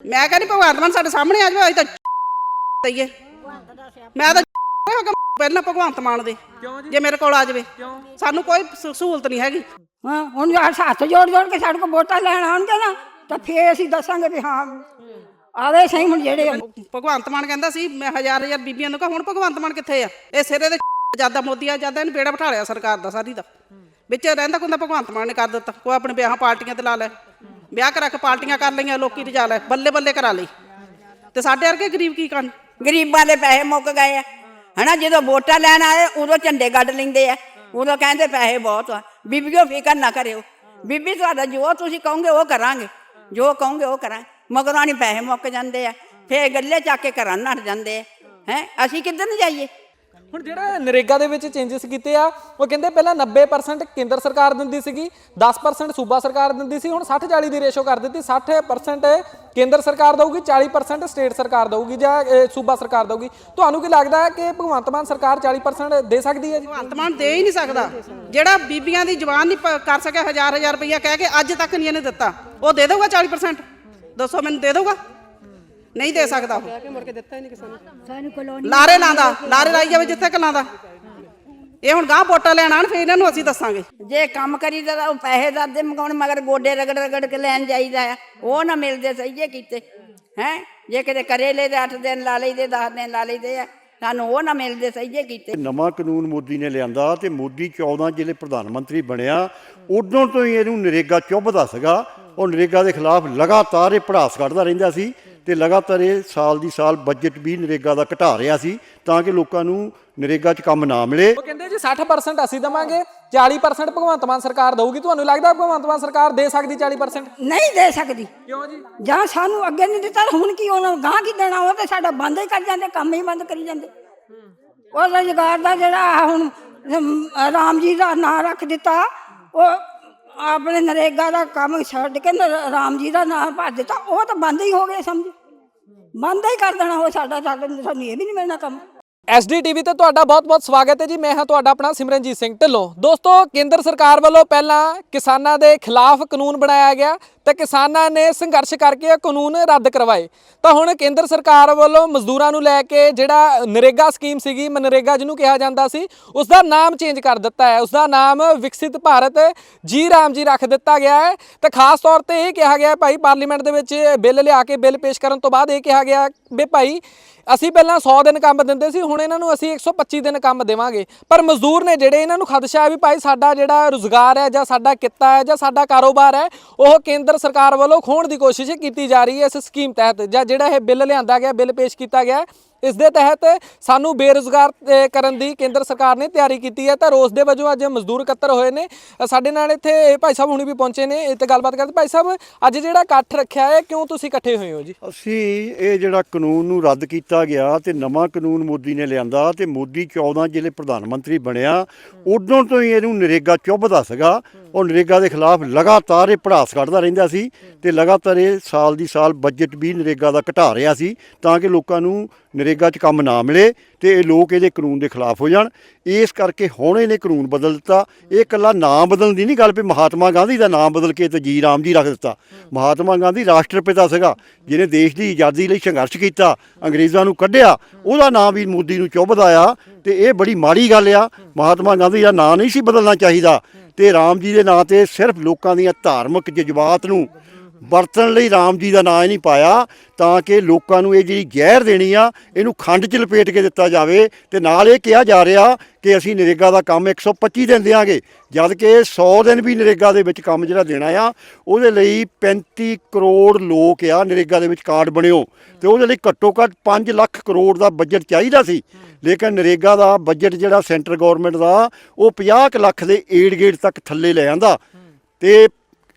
ਮੈਂ ਕਹਿੰਦੀ ਭਗਵੰਤ ਮਾਨ ਸਾਡੇ ਸਾਹਮਣੇ ਆ ਜਾਵੇ ਅਸੀਂ ਤਾਂ ਦਈਏ ਮੈਂ ਤਾਂ ਹੋ ਕੇ ਪਹਿਲਾਂ ਭਗਵੰਤ ਮਾਨ ਦੇ ਜੇ? ਮੇਰੇ ਕੋਲ ਆ ਜਾਵੇ। ਸਾਨੂੰ ਕੋਈ ਸ- ਸਹੂਲਤ ਨਹੀਂ ਹੈਗੀ। ਹਾਂ ਹੁਣ ਜੇ ਹੱਥ ਜੋੜ ਜੋੜ ਕੇ ਸਾਡੇ ਕੋਲ ਵੋਟਾਂ ਲੈਣ ਆਉਣਗੇ ਨਾ ਤਾਂ ਫੇਰ ਅਸੀਂ ਦੱਸਾਂਗੇ ਵੀ ਹਾਂ ਆਵੇ ਸਹੀ ਹੁਣ ਜਿਹੜੇ ਭਗਵੰਤ ਮਾਨ ਕਹਿੰਦਾ ਸੀ ਮੈਂ ਹਜ਼ਾਰ ਹਜ਼ਾਰ ਬੀਬੀਆਂ ਨੂੰ ਕਹਾਂ ਹੁਣ ਭਗਵੰਤ ਮਾਨ ਕਿੱਥੇ ਆ? ਇਹ ਸਿਰੇ ਦੇ ਜ਼ਿਆਦਾ ਮੋਦੀ ਆ ਜ਼ਿਆਦਾ ਇਹਨੇ ਬੇੜਾ ਬਿਠਾ ਲਿਆ ਸਰਕਾਰ ਦਾ ਸਾਰੀ ਦਾ। ਵਿੱਚ ਰਹਿੰਦਾ ਕੁੰਦਾ ਭਗਵੰਤ ਮਾਨ ਨੇ ਕਰ ਦਿੱਤਾ। ਕੋਈ ਆਪਣੇ ਵਿਆਹਾਂ ਪਾਰਟੀਆਂ ਤੇ ਲਾ ਲੈ। ਵਿਆਹ ਕਰਾ ਕੇ ਪਾਰਟੀਆਂ ਕਰ ਲਈਆਂ, ਲੋਕੀ ਰਜਾ ਲੈ, ਬੱਲੇ ਬੱਲੇ ਕਰਾ ਲਈ। ਤੇ ਸਾਡੇ ਵਰਗੇ ਗਰੀਬ ਕੀ ਕਰਨ? ਗਰੀਬਾਂ ਦੇ ਪੈਸੇ ਮੁੱਕ ਗਏ ਆ। ਹਨਾ, ਜਦੋਂ ਵੋਟਾਂ ਲੈਣ ਆਏ, ਉਦੋਂ ਝੰਡੇ ਗੱਡ ਲੈਂਦੇ ਆ। ਉਦੋਂ ਕਹਿੰਦੇ ਪੈਸੇ ਬਹੁਤ ਆ। ਬੀਬੀਓ, ਫਿਕਰ ਨਾ ਕਰਿਓ। ਬੀਬੀ, ਤੁਹਾਡਾ ਜੋ ਤੁਸੀਂ ਕਹੋਗੇ, ਉਹ ਕਰਾਂਗੇ। ਜੋ ਕਹੋਗੇ, ਉਹ ਕਰਾਂ ਮਗਰੋਂ ਨਹੀਂ ਪੈਸੇ ਮੁੱਕ ਜਾਂਦੇ ਆ। ਫੇਰ ਗੱਲੇ ਚੱਕ ਕੇ ਘਰਾਂ ਨੱਠ ਜਾਂਦੇ ਆ। ਹੈ, ਅਸੀਂ ਕਿੱਧਰ ਨੂੰ ਜਾਈਏ? ਹੁਣ ਜਿਹੜਾ ਨਰੇਗਾ ਦੇ ਵਿੱਚ ਚੇਂਜਸ ਕੀਤੇ ਆ, ਉਹ ਕਹਿੰਦੇ ਪਹਿਲਾਂ 90% ਕੇਂਦਰ ਸਰਕਾਰ ਦਿੰਦੀ ਸੀਗੀ 10% ਸੂਬਾ ਸਰਕਾਰ ਦਿੰਦੀ ਸੀ, ਹੁਣ 60 40 ਦੀ ਰੇਸ਼ੋ ਕਰ ਦਿੱਤੀ 60% ਕੇਂਦਰ ਸਰਕਾਰ ਦਊਗੀ 40% ਸਟੇਟ ਸਰਕਾਰ ਦਊਗੀ ਜਾਂ ਸੂਬਾ ਸਰਕਾਰ ਦਊਗੀ। ਤੁਹਾਨੂੰ ਕੀ ਲੱਗਦਾ ਹੈ ਕਿ ਭਗਵੰਤ ਮਾਨ ਸਰਕਾਰ 40% ਦੇ ਸਕਦੀ ਹੈ ਜੀ? ਭਗਵੰਤ ਮਾਨ ਦੇ ਹੀ ਨਹੀਂ ਸਕਦਾ। ਜਿਹੜਾ ਬੀਬੀਆਂ ਦੀ ਜਵਾਨ ਨਹੀਂ ਪ- ਕਰ ਸਕਿਆ ਹਜ਼ਾਰ ਹਜ਼ਾਰ ਰੁਪਈਆ ਕਹਿ ਕੇ ਅੱਜ ਤੱਕ ਨਹੀਂ ਇਹਨੇ ਦਿੱਤਾ, ਉਹ ਦੇ ਦੇਊਗਾ 40% ਦੱਸੋ ਮੈਨੂੰ ਦੇ ਦੇਊਗਾ? ਨਹੀਂ ਦੇ ਸਕਦਾ ਉਹ। ਸਾਨੂੰ ਕਲੋਨੀ ਲਾਰੇ ਲਾਂਦਾ ਲਾਰੇ ਲਾਈ ਜਾਵੇ ਜਿੱਥੇ ਕਿ ਲਾਂਦਾ ਇਹ ਹੁਣ ਗਾਂ ਵੋਟਾਂ ਲੈਣ ਆਣ ਫੇਰ ਇਹਨਾਂ ਨੂੰ ਅਸੀਂ ਦੱਸਾਂਗੇ। ਜੇ ਕੰਮ ਕਰੀਦਾ ਤਾਂ ਉਹ ਪੈਸੇ ਦਾਦੇ ਮਗਾਉਣ ਮਗਰ ਗੋਡੇ ਰਗੜ ਰਗੜ ਕੇ ਲੈਣ ਜਾਈਦਾ ਆ। ਉਹ ਨਾ ਮਿਲਦੇ ਸਹੀ ਜੇ ਕੀਤੇ ਹੈ? ਜੇ ਕਿਤੇ ਕਰੇਲੇ ਦੇ 8 ਦਿਨ ਲਾ ਲਈਦੇ 10 ਦਿਨ ਲਾ ਲਈਦੇ ਆ। ਸਾਨੂੰ ਉਹ ਨਾ ਮਿਲਦੇ ਸਹੀ ਜੇ ਕੀਤੇ ਨਵਾਂ ਕਾਨੂੰਨ ਮੋਦੀ ਨੇ ਲਿਆਂਦਾ ਤੇ ਮੋਦੀ 14 ਜ਼ਿਲ੍ਹੇ ਪ੍ਰਧਾਨ ਮੰਤਰੀ ਬਣਿਆ। ਉਦੋਂ ਤੋਂ ਹੀ ਇਹਨੂੰ ਨਰੇਗਾ ਚੁੱਭਦਾ ਸੀਗਾ। ਉਹ ਨਰੇਗਾ ਦੇ ਖਿਲਾਫ ਲਗਾਤਾਰ ਇਹ ਪੜਾਸ ਕੱਢਦਾ ਰਹਿੰਦਾ ਸੀ। ਤੇ ਲਗਾਤਾਰ ਇਹ ਸਾਲ ਦੀ ਸਾਲ ਬਜਟ ਵੀ ਨਰੇਗਾ ਦਾ ਘਟਾ ਰਿਹਾ ਸੀ ਤਾਂ ਕਿ ਲੋਕਾਂ ਨੂੰ ਨਰੇਗਾ 'ਚ ਕੰਮ ਨਾ ਮਿਲੇ। ਉਹ ਕਹਿੰਦੇ ਜੀ 60% ਅਸੀਂ ਦਵਾਂਗੇ 40% ਭਗਵੰਤ ਮਾਨ ਸਰਕਾਰ ਦਊਗੀ। ਤੁਹਾਨੂੰ ਲੱਗਦਾ ਭਗਵੰਤ ਮਾਨ ਸਰਕਾਰ ਦੇ ਸਕਦੀ 40% ਨਹੀਂ ਦੇ ਸਕਦੀ। ਕਿਉਂ ਜੀ? ਜਾਂ ਸਾਨੂੰ ਅੱਗੇ ਨਹੀਂ ਦਿੱਤਾ ਤਾਂ ਹੁਣ ਕੀ ਉਹਨਾਂ ਗਾਂ ਕੀ ਦੇਣਾ? ਉਹ ਤੇ ਸਾਡਾ ਬੰਦ ਹੀ ਕਰ ਜਾਂਦੇ ਕੰਮ ਹੀ ਬੰਦ ਕਰੀ ਜਾਂਦੇ। ਉਹ ਰੁਜ਼ਗਾਰ ਦਾ ਜਿਹੜਾ ਹੁਣ ਰਾਮ ਜੀ ਦਾ ਨਾਂ ਰੱਖ ਦਿੱਤਾ ਉਹ ਆਪਣੇ ਨਰੇਗਾ ਦਾ ਕੰਮ ਛੱਡ ਕੇ ਨ- ਰਾਮ ਜੀ ਦਾ ਨਾਂ ਭਰ ਦਿੱਤਾ ਉਹ ਤਾਂ ਬੰਦ ਹੀ ਹੋ ਗਏ ਸਮਝ। ਮੰਨਦਾ ਹੀ ਕਰ ਦੇਣਾ ਉਹ ਸਾਡਾ ਸਾਡੇ ਸਾਨੂੰ ਇਹ ਵੀ ਨਹੀਂ ਮਿਲਣਾ ਕੰਮ। ਐਸਡੀਟੀਵੀ ਤੇ ਤੁਹਾਡਾ ਬਹੁਤ-ਬਹੁਤ ਸਵਾਗਤ ਹੈ ਜੀ। ਮੈਂ ਹਾਂ ਤੁਹਾਡਾ ਆਪਣਾ ਸਿਮਰਨਜੀਤ ਸਿੰਘ ਢਿੱਲੋਂ। ਦੋਸਤੋ, ਕੇਂਦਰ ਸਰਕਾਰ ਵੱਲੋਂ ਪਹਿਲਾਂ ਕਿਸਾਨਾਂ ਦੇ ਖਿਲਾਫ ਕਾਨੂੰਨ ਬਣਾਇਆ ਗਿਆ ਤੇ ਕਿਸਾਨਾਂ ਨੇ ਸੰਘਰਸ਼ ਕਰਕੇ ਇਹ ਕਾਨੂੰਨ ਰੱਦ ਕਰਵਾਏ। ਤਾਂ ਹੁਣ ਕੇਂਦਰ ਸਰਕਾਰ ਵੱਲੋਂ ਮਜ਼ਦੂਰਾਂ ਨੂੰ ਲੈ ਕੇ ਜਿਹੜਾ ਨਰੇਗਾ ਸਕੀਮ ਸੀਗੀ, ਮਨਰੇਗਾ ਜਿਹਨੂੰ ਕਿਹਾ ਜਾਂਦਾ ਸੀ ਉਸ ਦਾ ਨਾਮ ਚੇਂਜ ਕਰ ਦਿੱਤਾ ਹੈ। ਉਸ ਦਾ ਨਾਮ ਵਿਕਸਿਤ ਭਾਰਤ ਜੀ ਰਾਮ ਜੀ ਰੱਖ ਦਿੱਤਾ ਗਿਆ ਹੈ। ਤੇ ਖਾਸ ਤੌਰ ਤੇ ਇਹ ਕਿਹਾ ਗਿਆ ਭਾਈ, ਪਾਰਲੀਮੈਂਟ ਦੇ ਵਿੱਚ ਬਿੱਲ ਲਿਆ ਕੇ ਬਿੱਲ ਪੇਸ਼ ਕਰਨ ਤੋਂ ਬਾਅਦ ਇਹ ਕਿਹਾ ਗਿਆ ਵੀ ਭਾਈ ਅਸੀਂ ਪਹਿਲਾਂ 100 ਦਿਨ ਕੰਮ ਦਿੰਦੇ ਸੀ, ਹੁਣ ਇਹਨਾਂ ਨੂੰ ਅਸੀਂ 125 ਦਿਨ ਕੰਮ ਦੇਵਾਂਗੇ। ਪਰ ਮਜ਼ਦੂਰ ਨੇ ਜਿਹੜੇ ਇਹਨਾਂ ਨੂੰ ਖਦਸ਼ਾ ਹੈ ਵੀ ਭਾਈ ਸਾਡਾ ਜਿਹੜਾ ਰੁਜ਼ਗਾਰ ਹੈ ਜਾਂ ਸਾਡਾ ਕਿੱਤਾ ਹੈ ਜਾਂ ਸਾਡਾ ਕਾਰੋਬਾਰ ਹੈ, ਉਹ ਕੇਂਦਰ ਸਰਕਾਰ ਵੱਲੋਂ ਖੋਣ ਦੀ ਕੋਸ਼ਿਸ਼ ਕੀਤੀ ਜਾ ਰਹੀ ਹੈ ਇਸ ਸਕੀਮ ਤਹਿਤ, ਜਾਂ ਜਿਹੜਾ ਇਹ ਬਿੱਲ ਲਿਆਂਦਾ ਗਿਆ, ਬਿੱਲ ਪੇਸ਼ ਕੀਤਾ ਗਿਆ ਇਸ ਦੇ ਤਹਿਤ ਸਾਨੂੰ ਬੇਰੁਜ਼ਗਾਰ ਕਰਨ ਦੀ ਕੇਂਦਰ ਸਰਕਾਰ ਨੇ ਤਿਆਰੀ ਕੀਤੀ ਹੈ। ਤਾਂ ਰੋਸ ਦੇ ਵਜੋਂ ਅੱਜ ਮਜ਼ਦੂਰ ਇਕੱਤਰ ਹੋਏ ਨੇ। ਸਾਡੇ ਨਾਲ ਇੱਥੇ ਭਾਈ ਸਾਹਿਬ ਹੁਣੀ ਵੀ ਪਹੁੰਚੇ ਨੇ। ਇਹ ਤੇ ਗੱਲਬਾਤ ਕਰਦੇ। ਭਾਈ ਸਾਹਿਬ, ਅੱਜ ਜਿਹੜਾ ਇਕੱਠ ਰੱਖਿਆ ਹੈ, ਕਿਉਂ ਤੁਸੀਂ ਇਕੱਠੇ ਹੋਏ ਹੋ ਜੀ? ਅਸੀਂ ਇਹ ਜਿਹੜਾ ਕਾਨੂੰਨ ਨੂੰ ਰੱਦ ਕੀਤਾ ਗਿਆ ਤੇ ਨਵਾਂ ਕਾਨੂੰਨ ਮੋਦੀ ਨੇ ਲਿਆਂਦਾ ਤੇ ਮੋਦੀ 14 ਜਿਹੜੇ ਪ੍ਰਧਾਨ ਮੰਤਰੀ ਬਣਿਆ, ਉਦੋਂ ਤੋਂ ਹੀ ਇਹਨੂੰ ਨਰੇਗਾ ਚੁੱਭਦਾ ਸੀਗਾ। ਉਹ ਨਰੇਗਾ ਦੇ ਖਿਲਾਫ ਲਗਾਤਾਰ ਇਹ ਪੜਾਸ ਕੱਢਦਾ ਰਹਿੰਦਾ ਸੀ ਤੇ ਲਗਾਤਾਰ ਇਹ ਸਾਲ ਦੀ ਸਾਲ ਬਜਟ ਵੀ ਨਰੇਗਾ ਦਾ ਘਟਾ ਰਿਹਾ ਸੀ ਤਾਂ ਕਿ ਲੋਕਾਂ ਨੂੰ ਨਰੇਗਾ 'ਚ ਕੰਮ ਨਾ ਮਿਲੇ ਤੇ ਇਹ ਲੋਕ ਇਹਦੇ ਕਾਨੂੰਨ ਦੇ ਖਿਲਾਫ ਹੋ ਜਾਣ। ਇਸ ਕਰਕੇ ਹੁਣ ਇਹਨੇ ਕਾਨੂੰਨ ਬਦਲ ਦਿੱਤਾ। ਇਹ ਇਕੱਲਾ ਨਾਮ ਬਦਲਣ ਦੀ ਨਹੀਂ ਗੱਲ ਵੀ ਮਹਾਤਮਾ ਗਾਂਧੀ ਦਾ ਨਾਮ ਬਦਲ ਕੇ ਤੇ ਜੀ ਰਾਮ ਜੀ ਰੱਖ ਦਿੱਤਾ। ਮਹਾਤਮਾ ਗਾਂਧੀ ਰਾਸ਼ਟਰਪਿਤਾ ਸੀਗਾ, ਜਿਹਨੇ ਦੇਸ਼ ਦੀ ਆਜ਼ਾਦੀ ਲਈ ਸੰਘਰਸ਼ ਕੀਤਾ, ਅੰਗਰੇਜ਼ਾਂ ਨੂੰ ਕੱਢਿਆ, ਉਹਦਾ ਨਾਮ ਵੀ ਮੋਦੀ ਨੂੰ ਚੁੱਭਦਾ ਆ ਤੇ ਇਹ ਬੜੀ ਮਾੜੀ ਗੱਲ ਆ। ਮਹਾਤਮਾ ਗਾਂਧੀ ਦਾ ਨਾਂ ਨਹੀਂ ਸੀ ਬਦਲਣਾ ਚਾਹੀਦਾ ਤੇ ਰਾਮ ਜੀ ਦੇ ਨਾਂ ਤੇ ਸਿਰਫ ਲੋਕਾਂ ਦੀਆਂ ਧਾਰਮਿਕ ਜਜ਼ਬਾਤ ਨੂੰ ਵਰਤਣ ਲਈ ਰਾਮ ਜੀ ਦਾ ਨਾਂ ਹੀ ਨਹੀਂ ਪਾਇਆ, ਤਾਂ ਕਿ ਲੋਕਾਂ ਨੂੰ ਇਹ ਜਿਹੜੀ ਜ਼ਹਿਰ ਦੇਣੀ ਆ, ਇਹਨੂੰ ਖੰਡ 'ਚ ਲਪੇਟ ਕੇ ਦਿੱਤਾ ਜਾਵੇ ਤੇ ਨਾਲ ਇਹ ਕਿਹਾ ਜਾ ਰਿਹਾ ਕਿ ਅਸੀਂ ਨਰੇਗਾ ਦਾ ਕੰਮ 125 ਦਿਨ ਦਿਆਂਗੇ ਜਦ ਕਿ 100 ਦਿਨ ਵੀ ਨਰੇਗਾ ਦੇ ਵਿੱਚ ਕੰਮ ਜਿਹੜਾ ਦੇਣਾ ਆ, ਉਹਦੇ ਲਈ 35 ਕਰੋੜ ਲੋਕ ਆ ਨਰੇਗਾ ਦੇ ਵਿੱਚ ਕਾਰਡ ਬਣਿਓ। ਤੇ ਉਹਦੇ ਲਈ ਘੱਟੋ ਘੱਟ 5 ਲੱਖ ਕਰੋੜ ਦਾ ਬਜਟ ਚਾਹੀਦਾ ਸੀ। ਲੇਕਿਨ ਨਰੇਗਾ ਦਾ ਬਜਟ ਜਿਹੜਾ ਸੈਂਟਰ ਗਵਰਨਮੈਂਟ ਦਾ, ਉਹ 50 ਕੁ ਲੱਖ ਦੇ ਏਡ ਗੇਟ ਤੱਕ ਥੱਲੇ ਲੈ ਆਂਦਾ। ਤੇ